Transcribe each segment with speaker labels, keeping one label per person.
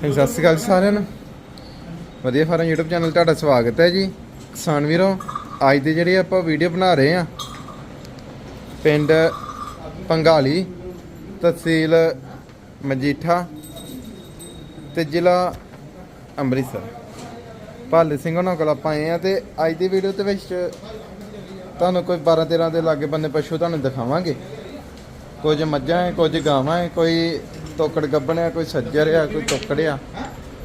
Speaker 1: ਸਤਿ ਸ਼੍ਰੀ ਅਕਾਲ ਜੀ ਸਾਰਿਆਂ ਨੂੰ। ਵਧੀਆ ਫਾਰਮ YouTube ਚੈਨਲ ਤੁਹਾਡਾ ਸਵਾਗਤ ਹੈ ਜੀ। ਕਿਸਾਨ ਵੀਰੋ, ਅੱਜ ਦੀ ਜਿਹੜੀ ਆਪਾਂ ਵੀਡੀਓ ਬਣਾ ਰਹੇ ਆ ਪਿੰਡ ਪੰਗਾਲੀ, ਤਹਿਸੀਲ ਮਜੀਠਾ ਤੇ ਜ਼ਿਲ੍ਹਾ ਅੰਮ੍ਰਿਤਸਰ। ਭਾਲੇ ਸਿੰਘ ਉਹਨਾਂ ਕੋਲ ਆਪਾਂ ਆਏ ਆ ਤੇ ਅੱਜ ਦੀ ਵੀਡੀਓ ਦੇ ਵਿੱਚ ਤੁਹਾਨੂੰ ਕੋਈ 12 13 ਦੇ ਲਾਗੇ ਬੰਦੇ ਪਸ਼ੂ ਤੁਹਾਨੂੰ ਦਿਖਾਵਾਂਗੇ। ਕੁਝ ਮੱਝਾਂ ਹੈ ਕੁਝ ਗਾਵਾਂ ਹੈ ਕੋਈ ਤੋਕੜ ਗੱਬਣ ਹੈ ਕੋਈ ਸੱਜਰ ਆ ਕੋਈ ਤੋਕੜ ਆ।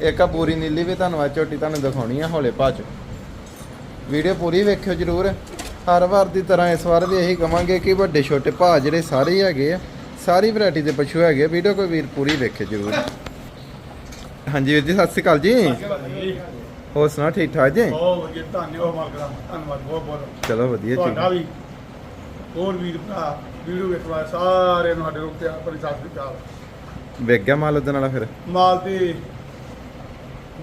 Speaker 1: ਇੱਕ ਆ ਪੂਰੀ ਨੀਲੀ ਵੀ ਤੁਹਾਨੂੰ ਆ ਝੋਟੀ ਤੁਹਾਨੂੰ ਦਿਖਾਉਣੀ ਆ ਹੌਲੇ ਭਾਚ ਵੀਡੀਓ ਪੂਰੀ ਵੇਖਿਓ ਜਰੂਰ। ਹਰ ਵਾਰ ਦੀ ਤਰ੍ਹਾਂ ਇਸ ਵਾਰ ਵੀ ਇਹੀ ਕਵਾਂਗੇ ਕਿ ਵੱਡੇ ਛੋਟੇ ਭਾਅ ਜਿਹੜੇ ਸਾਰੇ ਹੈਗੇ ਆ ਸਾਰੀ ਵੈਰਾਈਟੀ ਦੇ ਪਸ਼ੂ ਹੈਗੇ ਆ। ਵੀਡੀਓ ਕੋਈ ਵੀਰ ਪੂਰੀ ਵੇਖਿਓ ਜਰੂਰ। ਹਾਂਜੀ ਵੀਰ ਜੀ ਸਤਿ ਸ਼੍ਰੀ ਅਕਾਲ ਜੀ। ਹੋਰ ਸੁਣਾ ਠੀਕ ਠਾਕ ਜੀ?
Speaker 2: ਬਹੁਤ ਵਧੀਆ ਧੰਨਵਾਦ ਮਾਲਕ ਦਾ ਧੰਨਵਾਦ ਬਹੁਤ ਬਹੁਤ।
Speaker 1: ਚਲੋ ਵਧੀਆ
Speaker 2: ਤੁਹਾਡਾ
Speaker 1: ਜੀ
Speaker 2: ਵੀ ਹੋਰ ਵੀਰ ਭਰਾ ਵੀਡੀਓ ਵੇਖਣ ਵਾਲੇ ਸਾਰਿਆਂ ਨੂੰ ਸਾਡੇ ਰੁਕ ਤੇ ਆਪਣੀ ਸਾਥ ਦੀ ਚਾਲ
Speaker 1: ਵੇਖ ਗਿਆ ਮਾਲ ਉਹਦੇ ਨਾਲ ਫਿਰ?
Speaker 2: ਮਾਲ ਤੇ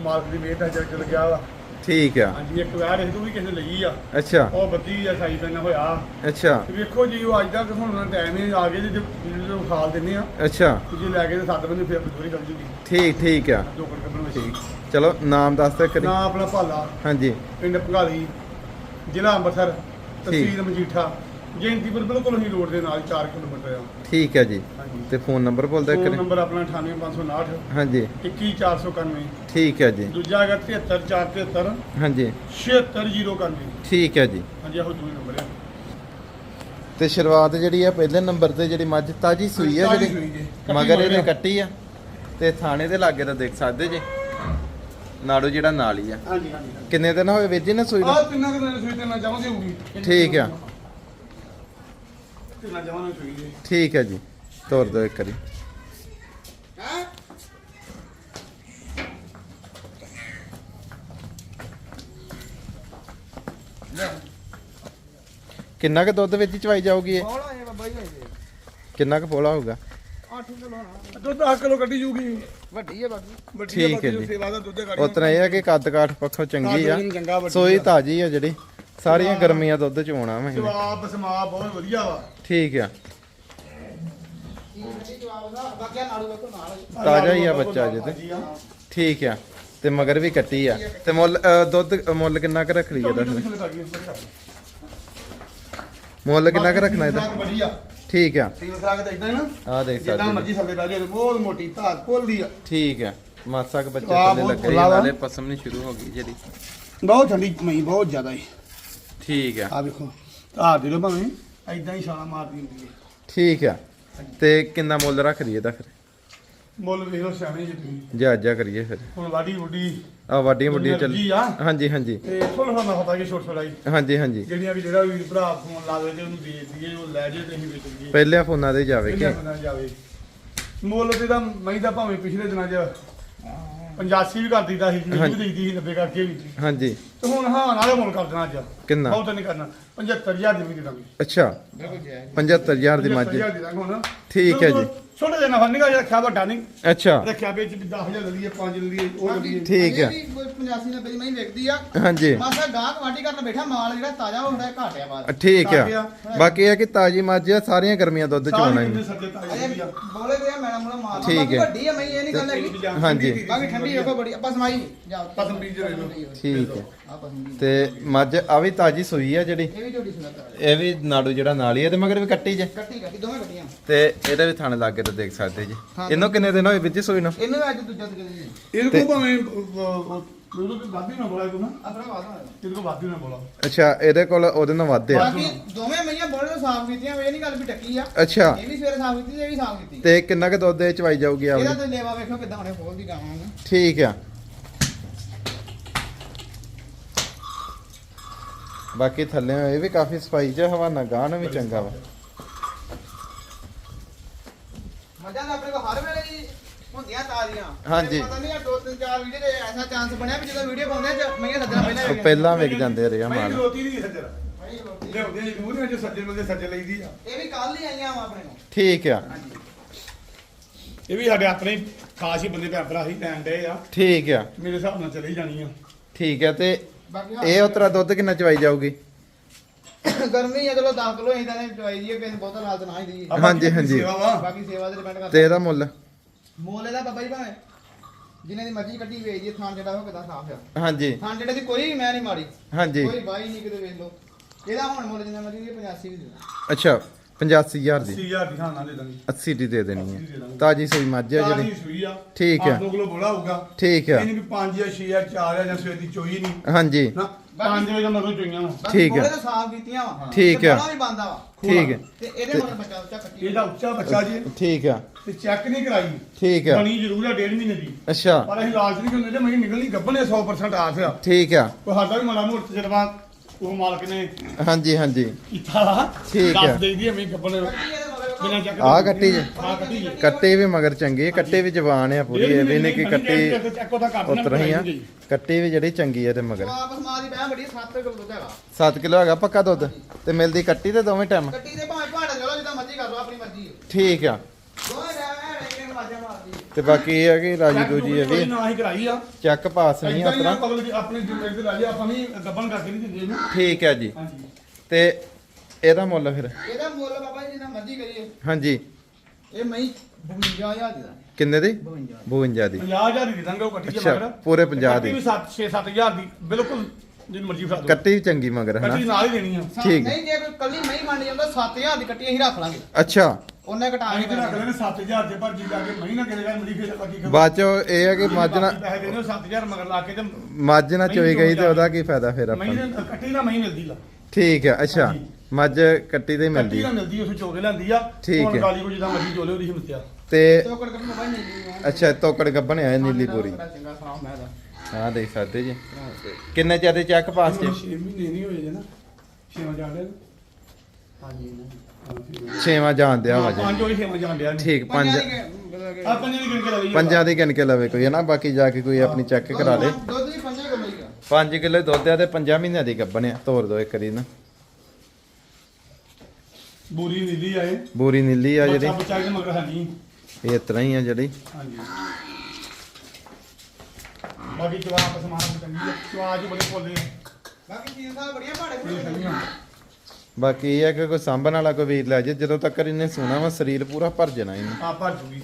Speaker 2: ਮਾਲਕ ਦੀ ਮਿਹਰ ਨਾਲ ਚੱਲ ਚੱਲ ਗਿਆ ਵਾ।
Speaker 1: ਠੀਕ ਆ।
Speaker 2: ਹਾਂਜੀ ਇੱਕ ਵਾਰ ਇਹ ਤੋਂ ਵੀ ਕਿਸੇ ਨੇ ਲਈ ਆ।
Speaker 1: ਅੱਛਾ।
Speaker 2: ਉਹ ਬੱਤੀ ਆ ਸਾਈ ਪੈਣਾ ਹੋਇਆ।
Speaker 1: ਅੱਛਾ।
Speaker 2: ਤੇ ਵੇਖੋ ਜੀ ਉਹ ਅੱਜ ਤੱਕ ਹੁਣ ਨਾ ਟਾਈਮ ਹੀ ਆ ਗਏ ਜੀ ਵੀਡੀਓ ਨੂੰ ਖਾਲ ਦਿੰਨੇ ਆ।
Speaker 1: ਅੱਛਾ।
Speaker 2: ਤੇ ਜੇ ਲੈ ਕੇ ਤੇ ਸੱਤ ਬੰਦੇ ਫਿਰ ਬਜ਼ੁਰੀ ਕਰ ਜੂਗੀ।
Speaker 1: ਠੀਕ ਠੀਕ ਆ।
Speaker 2: ਦੋ ਕਰ ਕੱਢਣ ਵਿੱਚ।
Speaker 1: ਚਲੋ ਨਾਮ ਦੱਸ ਦੇ ਕਰੀ
Speaker 2: ਨਾ ਆਪਣਾ ਭਾਲਾ।
Speaker 1: ਹਾਂਜੀ।
Speaker 2: ਪਿੰਡ ਭਗਾਲੀ ਜ਼ਿਲ੍ਹਾ ਅੰਮ੍ਰਿਤਸਰ ਤਹਿਸੀਲ ਮਜੀਠਾ। ਜੈਂਤੀਪੁਰ ਬਿਲਕੁਲ ਹੀ ਰੋਡ ਦੇ ਨਾਲ 4 ਕਿਲੋਮੀਟਰ ਆ।
Speaker 1: ਠੀਕ ਹੈ ਜੀ।
Speaker 2: ਹਾਂਜੀ।
Speaker 1: ਤੇ ਫੋਨ ਨੰਬਰ ਬੋਲ ਦੇ
Speaker 2: ਫੋਨ
Speaker 1: ਕਰੀ
Speaker 2: ਨੰਬਰ ਆਪਣਾ 98559
Speaker 1: ਹਾਂਜੀ।
Speaker 2: 21491
Speaker 1: ਠੀਕ ਹੈ ਜੀ।
Speaker 2: ਦੂਜਾ ਹੈਗਾ 73473
Speaker 1: ਹਾਂਜੀ।
Speaker 2: 76091
Speaker 1: ਠੀਕ ਹੈ ਜੀ।
Speaker 2: ਹਾਂਜੀ ਇਹੋ ਦੂਜਾ ਨੰਬਰ ਹੈ
Speaker 1: ਤੇ ਸ਼ੁਰੂਆਤ ਜਿਹੜੀ ਆ ਪਹਿਲੇ ਨੰਬਰ ਤੇ ਜਿਹੜੀ ਮੱਝ ਤਾਜੀ ਸੂਈ ਆ
Speaker 2: ਤਾਜ਼ੀ
Speaker 1: ਜਿਹੜੀ?
Speaker 2: ਸੂਈ ਜੀ। ਕੱਟੀ
Speaker 1: ਮਗਰ
Speaker 2: ਮਗਰ
Speaker 1: ਇਹਨੇ
Speaker 2: ਆ।
Speaker 1: ਕੱਟੀ ਆ। ਤੇ ਥਾਣੇ ਦੇ ਲਾਗੇ ਤਾਂ ਦੇਖ ਸਕਦੇ ਜੀ। ਨਾੜੂ ਜਿਹੜਾ ਨਾਲ ਹੀ ਆ।
Speaker 2: ਹਾਂਜੀ ਹਾਂਜੀ
Speaker 1: ਕਿੰਨੇ ਦਿਨ ਹੋਏ ਵੀਰ ਜੀ ਨੇ ਸੂਈ ਨੂੰ?
Speaker 2: ਆ ਤਿੰਨਾਂ ਕੁ ਦਿਨਾਂ ਦੀ ਸੂਈ ਚਾਹਾਂ ਦੀ ਹੋਊਗੀ
Speaker 1: ਠੀਕ ਆ।
Speaker 2: ਜੀ
Speaker 1: ਠੀਕ ਹੈ ਜੀ ਤੋਰ ਦਿਓ ਇੱਕ ਵਾਰੀ। ਕਿੰਨਾ ਕੁ ਦੁੱਧ ਵਿੱਚ ਚਵਾਈ ਜਾਊਗੀ ਇਹ?
Speaker 2: ਬੋਲਾ ਹੈ ਬਾਬਾ ਜੀ
Speaker 1: ਕਿੰਨਾ ਕੁ ਪੋਲਾ ਹੋਊਗਾ?
Speaker 2: 8 ਕਿਲੋ ਦੁੱਧ 10 ਕਿਲੋ ਕੱਢੀ ਜੂਗੀ
Speaker 3: ਵੱਡੀ ਹੈ ਬਾਕੀ
Speaker 2: ਵੱਡੀ
Speaker 1: ਠੀਕ
Speaker 2: ਬਾਕੀ
Speaker 1: ਹੈ
Speaker 2: ਜੋ। ਸੇਵਾ ਦਾ ਦੁੱਧ ਕੱਢੀ
Speaker 1: ਉਤਨਾ ਇਹ ਆ ਕਿ ਕੱਦ ਕਾਠ ਪੱਖੋਂ ਚੰਗੀ ਆ।
Speaker 2: ਚੰਗਾ, ਵੱਡੀ
Speaker 1: ਸੋਈ। ਤਾਜੀ ਆ ਜਿਹੜੀ। ਸਾਰੀਆਂ ਗਰਮੀਆਂ ਦੁੱਧ ਚ ਆਉਣਾ ਮੈਂ।
Speaker 2: ਜਵਾਬ ਸਮਾ ਬਹੁਤ ਵਧੀਆ ਵਾ।
Speaker 1: ਠੀਕ ਆ। ਤਾਜ਼ਾ ਹੀ ਆ ਬੱਚਾ ਅਜੇ ਤੇ। ਠੀਕ ਆ। ਤੇ ਮਗਰ ਵੀ ਕੱਟੀ ਆ। ਤੇ ਮੁੱਲ ਅ, ਦੁੱਧ ਮੁੱਲ ਕਿੰਨਾ ਕੁ ਰੱਖ ਲਈਏ ਦੱਸ। ਮੁੱਲ ਕਿੰਨਾ ਕੁ ਰੱਖਣਾ ਇਹਦਾ?
Speaker 2: ਵਧੀਆ।
Speaker 1: ਠੀਕ ਆ।
Speaker 2: ਸੀਲ ਖਰਾਕ ਤਾਂ ਇਦਾਂ ਹੀ ਨਾ।
Speaker 1: ਆ ਦੇਖ
Speaker 2: ਜਿੱਦਾਂ
Speaker 1: ਸਕਦੇ
Speaker 2: ਮਰਜ਼ੀ
Speaker 1: ਜੀ।
Speaker 2: ਥੱਲੇ ਬਹਿ ਬਹੁਤ ਮੋਟੀ ਧਾਤ ਖੋਲਦੀ ਆ।
Speaker 1: ਠੀਕ ਆ। ਮਾਸਾ ਕ ਬੱਚੇ ਥੱਲੇ ਲੱਗੇ। ਨਾਲੇ ਪਸਮ ਨਹੀਂ ਸ਼ੁਰੂ ਹੋ ਗਈ ਜਿਹੜੀ।
Speaker 2: ਬਹੁਤ ਠੰਡੀ ਮਈ ਬਹੁਤ ਜ਼ਿਆਦਾ ਹੀ।
Speaker 1: ਠੀਕ ਆ।
Speaker 2: ਆ ਵੇਖੋ ਧਾਰ ਦੇ ਲੋ ਭਾਵੇਂ ਇਦਾਂ ਹੀ ਛਾਲਾ ਮਾਰਦੀ ਹੁੰਦੀ ਹੈ।
Speaker 1: ਠੀਕ ਆ। ਤੇ ਕਿੰਨਾ ਮੁੱਲ ਰੱਖ ਲਈਏ ਇਹਦਾ ਫਿਰ?
Speaker 2: ਮੁੱਲ ਵੇਖ ਲੋ ਸਿਆਣੇ ਜੀ ਤੁਸੀਂ।
Speaker 1: ਜਾ ਜਾ ਕਰੀਏ ਫਿਰ।
Speaker 2: ਹੁਣ ਵਾਢੀ ਵੁੱਡੀ
Speaker 1: ਆ ਵਾਡੀਆਂ ਵੱਡੀਆਂ ਚੱਲ
Speaker 2: ਜੀ ਆ।
Speaker 1: ਹਾਂਜੀ ਹਾਂਜੀ।
Speaker 2: ਤੇ ਥੋੜਾ ਥੋੜਾ ਪਤਾ ਕਿ ਛੋਟ ਛੋੜਾਈ
Speaker 1: ਹਾਂਜੀ ਹਾਂਜੀ।
Speaker 2: ਜਿਹੜੀਆਂ ਵੀ ਜਿਹੜਾ ਵੀ ਭਰਾ ਫੋਨ ਲਾ ਦੇ ਤੇ ਉਹਨੂੰ ਦੇ ਦਈਏ ਉਹ ਲੈ ਜੇ ਤੇ ਅਸੀਂ ਵੇਚ ਦਈਏ।
Speaker 1: ਪਹਿਲਿਆਂ ਫੋਨਾਂ ਤੇ ਜਾਵੇ
Speaker 2: ਪਹਿਲਾਂ
Speaker 1: ਕਿ?
Speaker 2: ਬੰਦਾ ਜਾਵੇ। ਮੁੱਲ ਤੇ ਤਾਂ ਮਈ ਦਾ ਭਾਵੇਂ ਪਿਛਲੇ ਦਿਨਾਂ 'ਚ 85 ਵੀ ਕਰ ਦਿੱਤਾ ਸੀ ਜੀ
Speaker 1: ਹਾਂਜੀ।
Speaker 2: ਵੀ ਦੇਈਦੀ ਸੀ 90 ਕਰਕੇ ਵੀ
Speaker 1: ਹਾਂਜੀ।
Speaker 2: ਤੇ ਹੁਣ ਹਾਂ ਨਾਲੇ ਮੁੱਲ ਕਰ ਦੇਣਾ ਅੱਜ।
Speaker 1: ਕਿੰਨਾ?
Speaker 2: ਬਹੁਤ ਨਹੀਂ ਕਰਨਾ 75000 ਦੀ ਵੀ ਦੇ ਦਾਂਗੇ।
Speaker 1: ਅੱਛਾ
Speaker 3: ਬਿਲਕੁਲ ਜਾਇਜ਼
Speaker 1: 75000 ਦੀ ਮੱਝ।
Speaker 2: 75000 ਦੇ ਦਾਂਗੇ ਹੁਣ।
Speaker 1: ਠੀਕ ਹੈ ਜੀ।
Speaker 2: ਛੋਟਾ ਜਿਹਾ ਨਫਾ ਨਿਕਾ ਰੱਖਿਆ ਵੱਡਾ ਨਹੀਂ।
Speaker 1: ਅੱਛਾ।
Speaker 2: ਰੱਖਿਆ ਵਿੱਚ ਵੀ 10000 ਲੈ ਲਈਏ 5 ਲੈ ਲਈਏ ਉਹ ਲੈ ਲਈਏ
Speaker 1: ਠੀਕ ਆ।
Speaker 3: 85 90 ਮੈਂ ਵੇਖਦੀ ਆ।
Speaker 1: ਹਾਂਜੀ।
Speaker 3: ਮਾਸਾ ਗਾਹਕ ਵਾਢੀ ਕਰਨ ਬੈਠਾ ਮਾਲ ਜਿਹੜਾ ਤਾਜ਼ਾ ਹੁੰਦਾ ਹੈ ਘਾਟਿਆ ਬਾਅਦ।
Speaker 1: ਠੀਕ
Speaker 2: ਆ। ਗਿਆ।
Speaker 1: ਬਾਕੀ ਇਹ ਆ ਕਿ ਤਾਜੀ ਮੱਝ ਆ ਸਾਰੀਆਂ ਗਰਮੀਆਂ ਦੁੱਧ ਚ ਆਉਣਾ ਹੀ।
Speaker 2: ਦੀ
Speaker 3: ਬੋਲੇ ਤੇ ਮੈਡਮ ਮੁਲਾ ਮਾਲ
Speaker 1: ਠੀਕ ਹੈ।
Speaker 3: ਵੱਡੀ ਆ ਮੈਂ ਇਹ ਨਹੀਂ ਗੱਲ ਹੈਗੀ।
Speaker 1: ਹਾਂਜੀ।
Speaker 3: ਬਾਕੀ ਠੰਡੀ ਵੇਖੋ ਬੜੀ ਆਪਾਂ ਸਮਾਈ ਜਾਓ।
Speaker 2: ਪਸੰਦ ਬੀਜ ਲੈ ਲਓ।
Speaker 1: ਠੀਕ ਹੈ ਤੇ ਮੱਝ ਆ ਵੀ ਤਾਜੀ ਸੂਈ ਆ ਜਿਹੜੀ।
Speaker 3: ਇਹ ਵੀ ਜੋੜੀ ਸੁਣਾਤਾ
Speaker 1: ਇਹ ਵੀ ਨਾੜੂ ਜਿਹੜਾ ਨਾਲ ਹੀ ਆ ਤੇ ਮਗਰ ਵੀ ਕੱਟੀ ਜੇ।
Speaker 3: ਕੱਟੀ ਕੱਟੀ ਦੋਵੇਂ ਕੱਟੀਆਂ।
Speaker 1: ਤੇ ਇਹਦੇ ਵੀ ਥਾਣੇ ਲੱਗੇ ਤਾਂ ਦੇਖ ਸਕਦੇ ਜੀ। ਇਹਨੂੰ ਕਿੰਨੇ ਦਿਨ ਹੋਏ ਵਿੱਚ ਸੂਈ ਨੂੰ?
Speaker 3: ਇਹਨੂੰ ਅੱਜ ਦੂਜਾ ਤੇ ਜੀ
Speaker 2: ਇਹਦੇ ਕੋ ਭਾਵੇਂ ਉਹਦੇ ਤੇ ਵਾਧੀ ਨਾ ਬੋਲਾ ਤੂੰ ਨਾ।
Speaker 3: ਆਪਣਾ ਵਾਦਾ
Speaker 2: ਇਹਦੇ ਕੋ ਵਾਧੀ ਨਾ ਬੋਲਾ
Speaker 1: ਅੱਛਾ ਇਹਦੇ ਕੋਲ ਉਹਦੇ ਨਾਲ ਵੱਧ ਆ।
Speaker 3: ਬਾਕੀ ਦੋਵੇਂ ਮਈਆਂ ਬੋਲੇ ਸਾਫ਼ ਕੀਤੀਆਂ ਇਹ ਨਹੀਂ ਗੱਲ ਵੀ ਟੱਕੀ ਆ।
Speaker 1: ਅੱਛਾ।
Speaker 3: ਇਹ ਵੀ ਸਵੇਰੇ ਸਾਫ਼ ਕੀਤੀ ਇਹ ਵੀ ਸਾਫ਼ ਕੀਤੀ।
Speaker 1: ਤੇ ਕਿੰਨਾ ਕੁ ਦੁੱਧ ਇਹ ਚਵਾਈ ਜਾਊਗੀ
Speaker 3: ਇਹਦਾ
Speaker 1: ਆਪਣੀ
Speaker 3: ਤੇ ਲੇਵਾ ਵੇਖੋ ਕਿਦਾਂ ਹੁਣੇ ਖੋਲਦੀ ਗਾਵਾਂ ਨੂੰ
Speaker 1: ਠੀਕ ਆ। ਬਾਕੀ ਥੱਲੇ ਇਹ ਵੀ ਕਾਫੀ ਸਫ਼ਾਈ ਚ ਹਵਾਨਾ ਗਾਣ ਵੀ ਚੰਗਾ ਵਾ
Speaker 3: ਮਜ਼ਾ ਤਾਂ ਆਪਣੇ ਕੋ ਹਰ ਵੇਲੇ ਹੀ ਹੁੰਦੀਆਂ ਤਾਜ਼ੀਆਂ।
Speaker 1: ਹਾਂਜੀ।
Speaker 3: ਪਤਾ ਨਹੀਂ ਆ ਦੋ ਤਿੰਨ ਚਾਰ ਵੀਡੀਓ ਤੇ ਐਸਾ ਚਾਂਸ ਬਣਿਆ ਵੀ ਜਦੋਂ ਵੀਡੀਓ ਪਾਉਂਦੇ ਆ ਮੈਂ ਸੱਜਣਾ ਪਹਿਲਾਂ
Speaker 1: ਉਹ ਪਹਿਲਾਂ ਵਿਕ ਜਾਂਦੇ ਰਿਹਾ
Speaker 2: ਮੈਂ
Speaker 1: ਮਾਲ
Speaker 2: ਰੋਟੀ ਨਹੀਂ ਸੱਜਰ
Speaker 3: ਭਾਈ ਰੋਟੀ।
Speaker 2: ਲਿਆਉਂਦੇ ਜ਼ਰੂਰ ਨੇ ਜੇ ਸੱਜੇ ਬੰਦੇ ਸੱਜੇ ਲਈਦੀ ਆ।
Speaker 3: ਇਹ ਵੀ ਕੱਲ ਹੀ ਆਈਆਂ ਵਾ ਆਪਣੇ ਕੋਲ।
Speaker 1: ਠੀਕ ਆ।
Speaker 2: ਇਹ ਵੀ ਸਾਡੇ ਆਪਣੇ ਖਾਸ ਹੀ ਬੰਦੇ ਭੈਣ ਭਰਾ ਹੀ ਲੈਣ ਡਏ ਆ।
Speaker 1: ਠੀਕ ਆ।
Speaker 2: ਮੇਰੇ ਹਿਸਾਬ ਨਾਲ ਚਲੇ ਹੀ ਜਾਣੀ ਆ।
Speaker 1: ਠੀਕ ਆ ਤੇ
Speaker 3: ਬਾਕੀ
Speaker 1: ਇਹ ਉਤਰਾ ਦੁੱਧ ਕਿੰਨਾ ਚਵਾਈ ਜਾਊਗੀ?
Speaker 3: ਗਰਮੀ ਆ ਚਲੋ 10 ਕਿਲੋ ਤਾਂ ਨੇ ਚਵਾਈ ਦੀ ਕਿਸੇ ਬਹੁਤਾ ਨਾਲ ਤਾਂ ਨਾ ਹੀ ਦੀ
Speaker 2: ਆ ਬਾਕੀ
Speaker 1: ਹਾਂਜੀ, ਹਾਂਜੀ।
Speaker 2: ਸੇਵਾ ਵਾ।
Speaker 3: ਬਾਕੀ ਸੇਵਾ ਤੇ ਡਿਪੈਂਡ ਕਰਦਾ।
Speaker 1: ਤੇ ਇਹਦਾ ਮੁੱਲ?
Speaker 3: ਮੋਲੇ ਦਾ ਬਾਬਾ ਜੀ ਭਾਵੇਂ। ਜਿਨੇ ਦੀ ਮਰਜ਼ੀ ਕੱਟੀ ਵੇਚਦੀ ਹੈ, ਥਾਂ ਜਿਹੜਾ ਉਹ ਕਿਦਾਂ ਸਾਫ਼ ਆ।
Speaker 1: ਹਾਂਜੀ।
Speaker 3: ਥਾਂ ਜਿਹੜੇ ਦੀ ਕੋਈ ਵੀ ਮੈਂ ਨਹੀਂ ਮਾਰੀ।
Speaker 1: ਹਾਂਜੀ।
Speaker 3: ਕੋਈ ਬਾਈ ਨਹੀਂ ਕਿਤੇ ਵੇਖ ਲਓ ਇਹਦਾ ਹੁਣ ਮੁੱਲ ਜਿੰਨਾ ਮਰਜ਼ੀ ਇਹ 85 ਵੀ ਦੇ ਦਾਂ।
Speaker 1: ਅੱਛਾ 85000 ਦੀ।
Speaker 2: 80000 ਦੀ ਖਾਣਾ ਦੇ ਦਾਂਗੇ
Speaker 1: 80 ਦੀ ਦੇ ਦੇਣੀ ਹੈ ਤਾਜੀ ਸੂਈ ਮੱਝ ਆ ਜਿਹੜੀ।
Speaker 2: ਦੀ ਸੂਈ ਆ।
Speaker 1: ਠੀਕ ਆ।
Speaker 2: 2 ਕਿਲੋ ਬੋਲਾ ਹੋਊਗਾ।
Speaker 1: ਠੀਕ ਆ।
Speaker 2: ਇਹਨੇ ਵੀ 5 ਜਾਂ 6 ਜਾਂ 4 ਜਾਂ ਸਵੇਰ ਦੀ ਚੋਈ ਨਹੀਂ।
Speaker 1: ਹਾਂਜੀ।
Speaker 2: ਨਾ 5 ਵਜੇ ਮਗਰ ਚੋਈਆਂ ਵਾ।
Speaker 1: ਠੀਕ।
Speaker 3: ਥੋੜ੍ਹੇ ਤਾਂ ਸਾਫ਼ ਕੀਤੀਆਂ ਵਾ।
Speaker 1: ਠੀਕ ਆ।
Speaker 3: ਵੀ ਬੰਦਾ ਵਾ।
Speaker 1: ਠੀਕ ਹੈ।
Speaker 3: ਤੇ ਇਹਦੇ ਮਗਰ ਬੱਚਾ ਬੱਚਾ ਕੱਟੀ
Speaker 2: ਇਹਦਾ ਉੱਚਾ ਬੱਚਾ ਜੀ।
Speaker 1: ਠੀਕ ਆ
Speaker 2: ਤੇ ਚੈੱਕ ਨਹੀਂ ਕਰਾਈ।
Speaker 1: ਠੀਕ ਆ
Speaker 2: ਬਣੀ ਜ਼ਰੂਰ ਆ ਡੇਢ ਮਹੀਨੇ ਦੀ।
Speaker 1: ਅੱਛਾ।
Speaker 2: ਪਰ ਅਸੀਂ ਲਾਲਚ ਨਹੀਂ ਹੁੰਦੇ ਜੇ ਮੈਂ ਨਿਕਲਣੀ ਗੱਬਣੇ 100% ਆਸ ਆ।
Speaker 1: ਠੀਕ ਆ
Speaker 2: ਕੋਈ ਸਾਡਾ ਵੀ ਮਾੜਾ ਮੋਟ ਤਜਰਬਾ ਉਹ ਮਾਲਕ ਨੇ
Speaker 1: ਹਾਂਜੀ ਹਾਂਜੀ।
Speaker 2: ਕੀਤਾ ਵਾ।
Speaker 1: ਠੀਕ ਆ।
Speaker 2: ਦੱਸ ਦੇਈਦੀ ਐਵੇਂ ਗੱਬਣੇ
Speaker 3: ਕੱਟੀ ਇਹਦੇ
Speaker 1: ਆ ਕੱਟੀ ਜੇ।
Speaker 2: ਆ ਕੱਟੀ
Speaker 1: ਵੀ ਮਗਰ ਚੰਗੀ ਕੱਟੀ ਵੀ ਜਵਾਨ ਆ ਪੂਰੀ ਇਹ ਵੀ ਨਹੀਂ ਕਿ ਕੱਟੀ ਉਤਰ ਹੀ ਆ। ਕੱਟੀ ਵੀ ਜਿਹੜੀ ਚੰਗੀ ਹੈ ਤੇ ਮਗਰ।
Speaker 3: ਵਾਪਸ ਮਾਂ ਦੀ ਬਹਿ ਬੜੀ 7 ਕਿਲੋ ਦੁੱਧ ਹੈਗਾ।
Speaker 1: 7 ਕਿਲੋ ਹੈਗਾ ਪੱਕਾ ਦੁੱਧ ਤੇ ਮਿਲਦੀ ਕੱਟੀ ਤੇ ਦੋਵੇਂ ਟਾਈਮ
Speaker 3: ਕੱਟੀ ਦੇ ਭਾਵੇਂ ਭਾੜਾ ਚਲੋ ਜਿੱਦਾਂ ਮਰਜ਼ੀ ਕਰ ਲਓ ਆਪਣੀ ਮਰਜ਼ੀ ਹੈ।
Speaker 1: ਠੀਕ ਆ। ਤੇ ਬਾਕੀ ਇਹ ਆ ਕਿ ਰਾਜੀ ਦੂਜੀ ਹੈ ਵੀ
Speaker 2: ਨਾ ਹੀ ਕਰਾਈ ਆ।
Speaker 1: ਚੱਕ ਪਾਸ ਨਹੀਂ
Speaker 2: ਆ ਆਪਣੇ। ਜ਼ਿੰਮੇਵਾਰੀ ਤੇ ਲਾ ਲਿਆ ਆਪਾਂ ਵੀ ਗੱਬਨ ਕਰਕੇ ਨਹੀਂ ਦਿੰਦੇ ਇਹਨੂੰ।
Speaker 1: ਠੀਕ ਹੈ ਜੀ। ਤੇ ਇਹਦਾ ਮੁੱਲ ਫਿਰ।
Speaker 3: ਇਹਦਾ ਮੁੱਲ ਬਾਬਾ ਜੀ ਜਿੰਨਾ ਮਰਜ਼ੀ ਕਰੀਏ।
Speaker 1: ਹਾਂਜੀ।
Speaker 3: ਇਹ ਮਈ 52000 ਦੀ ਦਾ
Speaker 1: ਕਿੰਨੇ ਦੀ?
Speaker 3: 52
Speaker 1: 52 ਦੀ।
Speaker 2: 50000 ਦੀ ਦਾਂਗੇ ਉਹ ਕੱਟੀ
Speaker 1: ਅੱਛਾ
Speaker 2: ਮਗਰ।
Speaker 1: ਪੂਰੇ 50
Speaker 2: ਕੱਟੀ
Speaker 1: ਦੀ।
Speaker 2: ਵੀ 7 6 7000 ਦੀ। ਬਿਲਕੁਲ ਜਿੰਨੀ ਮਰਜ਼ੀ ਫੜਾ ਦੋ
Speaker 1: ਕੱਟੀ ਵੀ ਚੰਗੀ ਮਗਰ
Speaker 2: ਕੱਟੀ
Speaker 1: ਹਨਾ?
Speaker 2: ਨਾਲ ਹੀ ਦੇਣੀ ਆ।
Speaker 1: ਠੀਕ।
Speaker 3: ਨਹੀਂ ਜੇ ਕੋਈ ਕੱਲੀ ਮਈ ਮੰਨ ਜਾਂਦਾ 7000 ਦੀ ਕੱਟੀ ਅਸੀਂ ਰੱਖ ਲਾਂਗੇ।
Speaker 1: ਅੱਛਾ।
Speaker 3: ਉਹਨੇ ਘਟਾ
Speaker 2: ਅਸੀਂ ਤੇ ਰੱਖ ਲੈਣੇ 7000 ਦੇ ਪਰ ਜੀ ਜਾ ਕੇ ਮਹੀਨਾ ਕਿਹਦੇ ਗੱਲ ਮਿਲੀ ਫਿਰ ਬਾਕੀ ਖਬਰ
Speaker 1: ਬਾਅਦ ਚ ਇਹ ਹੈ ਕਿ ਮੱਝ
Speaker 2: ਪੈਸੇ ਦੇਣੇ ਉਹ 7000 ਮਗਰ ਲਾ ਕੇ ਤੇ
Speaker 1: ਮੱਝ ਚੋਈ ਗਈ ਤੇ ਉਹਦਾ ਕੀ ਫਾਇਦਾ ਫਿਰ ਆਪਾਂ ਨੂੰ?
Speaker 2: ਮਹੀਨੇ ਕੱਟੀ ਨਾ ਮਹੀਂ ਮਿਲਦੀ ਲਾ।
Speaker 1: ਠੀਕ ਹੈ ਅੱਛਾ।
Speaker 2: ਹਾਂਜੀ।
Speaker 1: ਮੱਝ ਕੱਟੀ ਤੇ ਹੀ
Speaker 2: ਕੱਟੀ
Speaker 1: ਮਿਲਦੀ
Speaker 2: ਨਾ
Speaker 1: ਹੈ
Speaker 2: ਮਿਲਦੀ ਉਸ ਚੋਗੇ ਲੈਂਦੀ ਆ।
Speaker 1: ਠੀਕ ਹੈ।
Speaker 2: ਗਾਲੀ ਕੋ ਜਿੱਦਾਂ ਮਰਜ਼ੀ ਚੋਲੇ ਉਹਦੀ ਹਿੰਮਤ ਆ।
Speaker 1: ਤੇ
Speaker 3: ਤੋਕੜ ਕਰ ਮੋਬਾਈਲ ਨਹੀਂ ਲਈ
Speaker 1: ਅੱਛਾ ਤੋਕੜ ਗੱਬਣ ਆ ਨੀਲੀ ਪੂਰੀ।
Speaker 3: ਚੰਗਾ ਸੁਣਾਓ ਮੈਂ ਦਾ
Speaker 1: ਹਾਂ ਦੇਖ ਸਕਦੇ ਜੀ। ਕਿੰਨੇ ਚਿਰ ਦੇ ਚੱਕ ਪਾਸ ਚ?
Speaker 2: 6 ਮਹੀਨੇ ਨਹੀਂ ਹੋਏ ਜੇ ਨਾ। 6 ਜਾਣ ਦੇ
Speaker 3: ਹਾਂਜੀ
Speaker 1: ਛੇਵਾਂ ਜਾਣ ਦਿਆ ਵਾ ਜੀ।
Speaker 2: ਪੰਜ ਹੋਏ 6 ਜਾਣ ਡਿਆ।
Speaker 1: ਠੀਕ ਪੰਜ
Speaker 2: ਆ ਪੰਜਾਂ ਦੀ ਗਿਣ ਕੇ ਲਵੇ
Speaker 1: ਪੰਜਾਂ ਦੀ ਗਿਣ ਕੇ ਲਵੇ ਕੋਈ ਹੈ ਨਾ ਬਾਕੀ ਜਾ ਕੇ ਕੋਈ ਆਪਣੀ ਚੈੱਕ ਕਰਾ ਲੇ।
Speaker 3: ਦੁੱਧ ਦੀ 5 ਕਿਲੋ ਹੀ ਆ।
Speaker 1: 5 ਕਿਲੋ ਦੁੱਧ ਆ ਤੇ 5 ਮਹੀਨਿਆਂ ਦੀ ਗੱਬਣ ਆ ਤੋਰ ਦੋ ਇੱਕ ਰੀ ਨਾ।
Speaker 2: ਬੂਰੀ ਨੀਲੀ ਆਏ
Speaker 1: ਬੂਰੀ ਨੀਲੀ ਆ ਜਿਹੜੀ।
Speaker 2: ਬੱਚਾ ਦੇ ਮਗਰ ਹਾਂਜੀ।
Speaker 1: ਇਹ ਇਸ ਤਰ੍ਹਾਂ ਹੀ ਆ ਜਿਹੜੀ।
Speaker 2: ਹਾਂਜੀ। ਬਾਕੀ ਜਵਾਬ ਸਮਾਨ ਚੰਗੀ ਆ। ਸਵਾਜ ਬੜੇ ਭੋਲੇ ਆ।
Speaker 3: ਬਾਕੀ ਚੀਜ਼ ਦਾ ਬੜੀਆਂ ਭਾੜੇ
Speaker 1: ਬਾਕੀ ਇਹ ਹੈ ਕਿ ਕੋਈ ਸਾਂਭਣ ਵਾਲਾ ਕੋਈ ਵੀਰ ਲੈ ਜੇ ਜਦੋਂ ਤੱਕ ਇਹਨੇ ਸੋਣਾ ਵਾ ਸਰੀਰ ਪੂਰਾ ਭਰ ਜਾਣਾ ਇਹਨੂੰ।
Speaker 2: ਆ ਭਰ ਜੂਗੀ।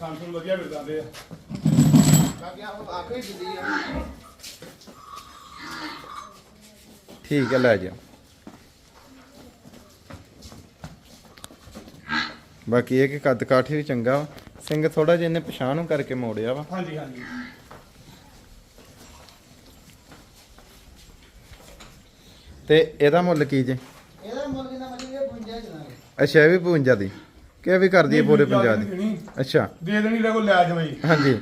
Speaker 2: ਸਾਨੂੰ ਵਧੀਆ ਮਿਲ ਜਾਂਦੇ ਆ।
Speaker 3: ਬਾਕੀ ਆਪ ਆਖਰੀ ਜਿੱਦੀ ਆ।
Speaker 1: ਠੀਕ ਹੈ ਲੈ ਜਾ। ਬਾਕੀ ਇਹ ਕਿ ਕੱਦ ਕਾਠੀ ਵੀ ਚੰਗਾ ਵਾ। ਸਿੰਘ ਥੋੜਾ ਜਿਹਾ ਇਹਨੇ ਪਛਾਣ ਨੂੰ ਕਰਕੇ ਮੋੜਿਆ ਵਾ।
Speaker 2: ਹਾਂਜੀ ਹਾਂਜੀ।
Speaker 1: ਤੇ ਇਹਦਾ ਮੁੱਲ ਕੀ ਜੇ?
Speaker 3: ਇਹਦਾ ਮੁੱਲ ਜਿੰਨਾ ਮਰਜ਼ੀ ਇਹ 52 ਚਲਾਂਗੇ
Speaker 1: ਅੱਛਾ ਇਹ ਵੀ 52 ਦੀ। ਕਿ ਵੀ ਕਰਦੀ ਹੈ ਪੂਰੇ 50 ਦੀ? ਅੱਛਾ।
Speaker 2: ਦੇ ਦੇਣੀ ਲੈ ਕੋ ਲੈ ਜਾ ਬਈ
Speaker 1: ਹਾਂਜੀ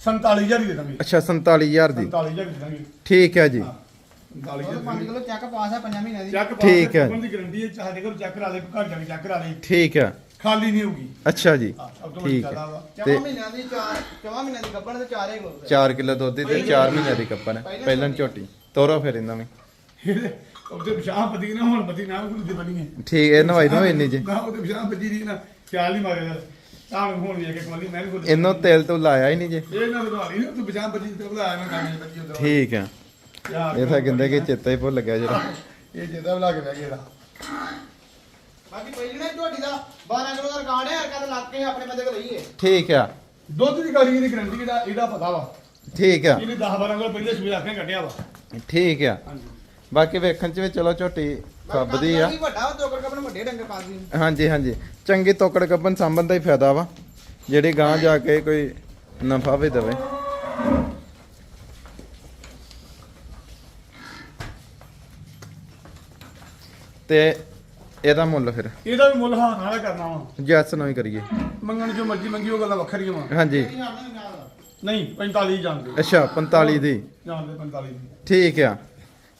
Speaker 2: 47000 ਦੀ ਦੇ ਦਾਂਗੇ।
Speaker 1: ਅੱਛਾ 47000 ਦੀ।
Speaker 2: 47000 ਦੀ ਦਾਂਗੇ।
Speaker 1: ਠੀਕ ਹੈ ਜੀ।
Speaker 2: 47000
Speaker 3: 5 ਕਿਲੋ ਚੱਕ ਪਾਸ ਆ 5 ਮਹੀਨਿਆਂ ਦੀ।
Speaker 2: ਚੈੱਕ
Speaker 1: ਠੀਕ ਹੈ।
Speaker 2: ਦੀ ਗਰੰਟੀ ਹੈ ਚਾਹੇ ਕੋਲ ਚੈੱਕ ਕਰਾ ਲੈ ਘਰ ਜਾ ਕੇ ਚੈੱਕ ਕਰਾ ਲੈ
Speaker 1: ਠੀਕ ਹੈ।
Speaker 2: ਖਾਲੀ ਨਹੀਂ ਹੋਊਗੀ।
Speaker 1: ਅੱਛਾ ਜੀ ਠੀਕ ਹੈ।
Speaker 2: ਆ। ਵਾ।
Speaker 1: ਤੇ
Speaker 3: 4 ਮਹੀਨਿਆਂ ਦੀ 4 4 ਮਹੀਨਿਆਂ ਦੀ ਗੱਬਣ ਤੇ 4 ਕਿਲੋ
Speaker 1: 4 ਕਿਲੋ ਦੁੱਧ ਦੀ ਤੇ 4 ਮਹੀਨਿਆਂ ਦੀ ਕੱਪਨ ਹੈ। ਪਹਿਲਾਂ ਝੋਟੀ। ਤੋਰੋ ਫਿਰ ਇਹਨਾਂ ਨੂੰ।
Speaker 2: ਇਹਦੇ- ਉਹਦੇ ਪਿਛਾਂ ਪਤੀ ਨਾ ਹੁਣ ਪਤੀ ਨਾ ਕੋਈ ਦੀ ਬਣੀ ਹੈ।
Speaker 1: ਠੀਕ ਇਹ ਨਵਾਈ ਨਵਾਈ ਇੰਨੀ ਜੀ।
Speaker 2: ਨਾ ਉਹਦੇ ਪਿਛਾਂ ਪਤੀ ਦੀ ਨਾ ਖਿਆਲ ਨਹੀਂ ਮਾਰਿਆ। ਤਾਂ ਹੁਣ ਵੀ ਇੱਕ ਵਾਰੀ ਮੈਂ ਵੀ
Speaker 1: ਇਹਨੂੰ ਤੇਲ ਤੋਂ ਲਾਇਆ ਹੀ ਨਹੀਂ ਜੇ।
Speaker 2: ਇਹ ਨਾ ਲਗਾ ਲਈ ਤੂੰ ਪਿਛਾਂ ਪਤੀ ਤੇ ਬੁਲਾਇਆ ਮੈਂ ਕੰਮ ਪਤੀ ਉਧਰ
Speaker 1: ਠੀਕ ਹੈ। ਇਹ ਤਾਂ ਕਹਿੰਦੇ ਕਿ ਚੇਤਾ ਹੀ ਭੁੱਲ ਗਿਆ ਜਿਹੜਾ।
Speaker 2: ਇਹ ਜਿੱਦਾਂ ਬੁਲਾ ਕੇ ਬਹਿ ਗਿਆ
Speaker 3: ਬਾਕੀ ਪਹਿਲੀ ਨੇ ਝੋਟੀ ਦਾ। 12 ਕਿਲੋ ਦਾ ਰਿਕਾਰਡ ਹੈ ਕਹਿੰਦਾ ਲੱਗ ਕੇ ਆਪਣੇ ਬੰਦੇ ਕੋਲ ਲਈਏ
Speaker 1: ਠੀਕ ਆ।
Speaker 2: ਦੁੱਧ ਦੀ ਗਾਲੀ ਦੀ ਗਰੰਟੀ ਇਹਦਾ ਇਹਦਾ ਪਤਾ ਵਾ।
Speaker 1: ਠੀਕ ਆ।
Speaker 2: ਇਹਨੇ 10 12 ਕੋਲ ਪਹਿਲੇ ਸੂਏ ਆਖੇ ਕੱਢਿਆ ਵਾ।
Speaker 1: ਠੀਕ ਆ।
Speaker 2: ਹਾਂਜੀ।
Speaker 1: ਬਾਕੀ ਵੇਖਣ ਚ ਵੀ ਚਲੋ ਝੋਟੀ ਫੱਬਦੀ ਆ।
Speaker 3: ਬਾਕੀ ਵੱਡਾ ਵਾ, ਤੋਕੜ ਕੱਪਣ ਵੱਡੇ ਡੰਗੇ ਪਾਸੀ
Speaker 1: ਹਾਂਜੀ ਹਾਂਜੀ। ਚੰਗੀ ਤੋਕੜ ਗੱਬਨ ਸਾਂਭਣ ਦਾ ਹੀ ਫਾਇਦਾ ਵਾ। ਜਿਹੜੀ ਗਾਂ ਜਾ ਕੇ ਕੋਈ ਨਫਾ ਵੀ ਦੇਵੇ। ਤੇ ਇਹਦਾ ਮੁੱਲ ਫਿਰ।
Speaker 2: ਇਹਦਾ ਵੀ ਮੁੱਲ ਹਾਂ ਨਾਲੇ ਕਰਨਾ ਵਾ।
Speaker 1: ਜੈਸ ਨੂੰ ਹੀ ਕਰੀਏ।
Speaker 2: ਮੰਗਣ ਜੋ ਮਰਜ਼ੀ ਮੰਗੀ ਉਹ ਗੱਲਾਂ ਵੱਖਰੀਆਂ ਵਾ।
Speaker 1: ਹਾਂਜੀ।
Speaker 2: ਨਹੀਂ 45 ਜਾਣਦੇ
Speaker 1: ਅੱਛਾ 45 ਦੀ।
Speaker 2: ਜਾਣਦੇ 45 ਦੀ।
Speaker 1: ਠੀਕ ਆ।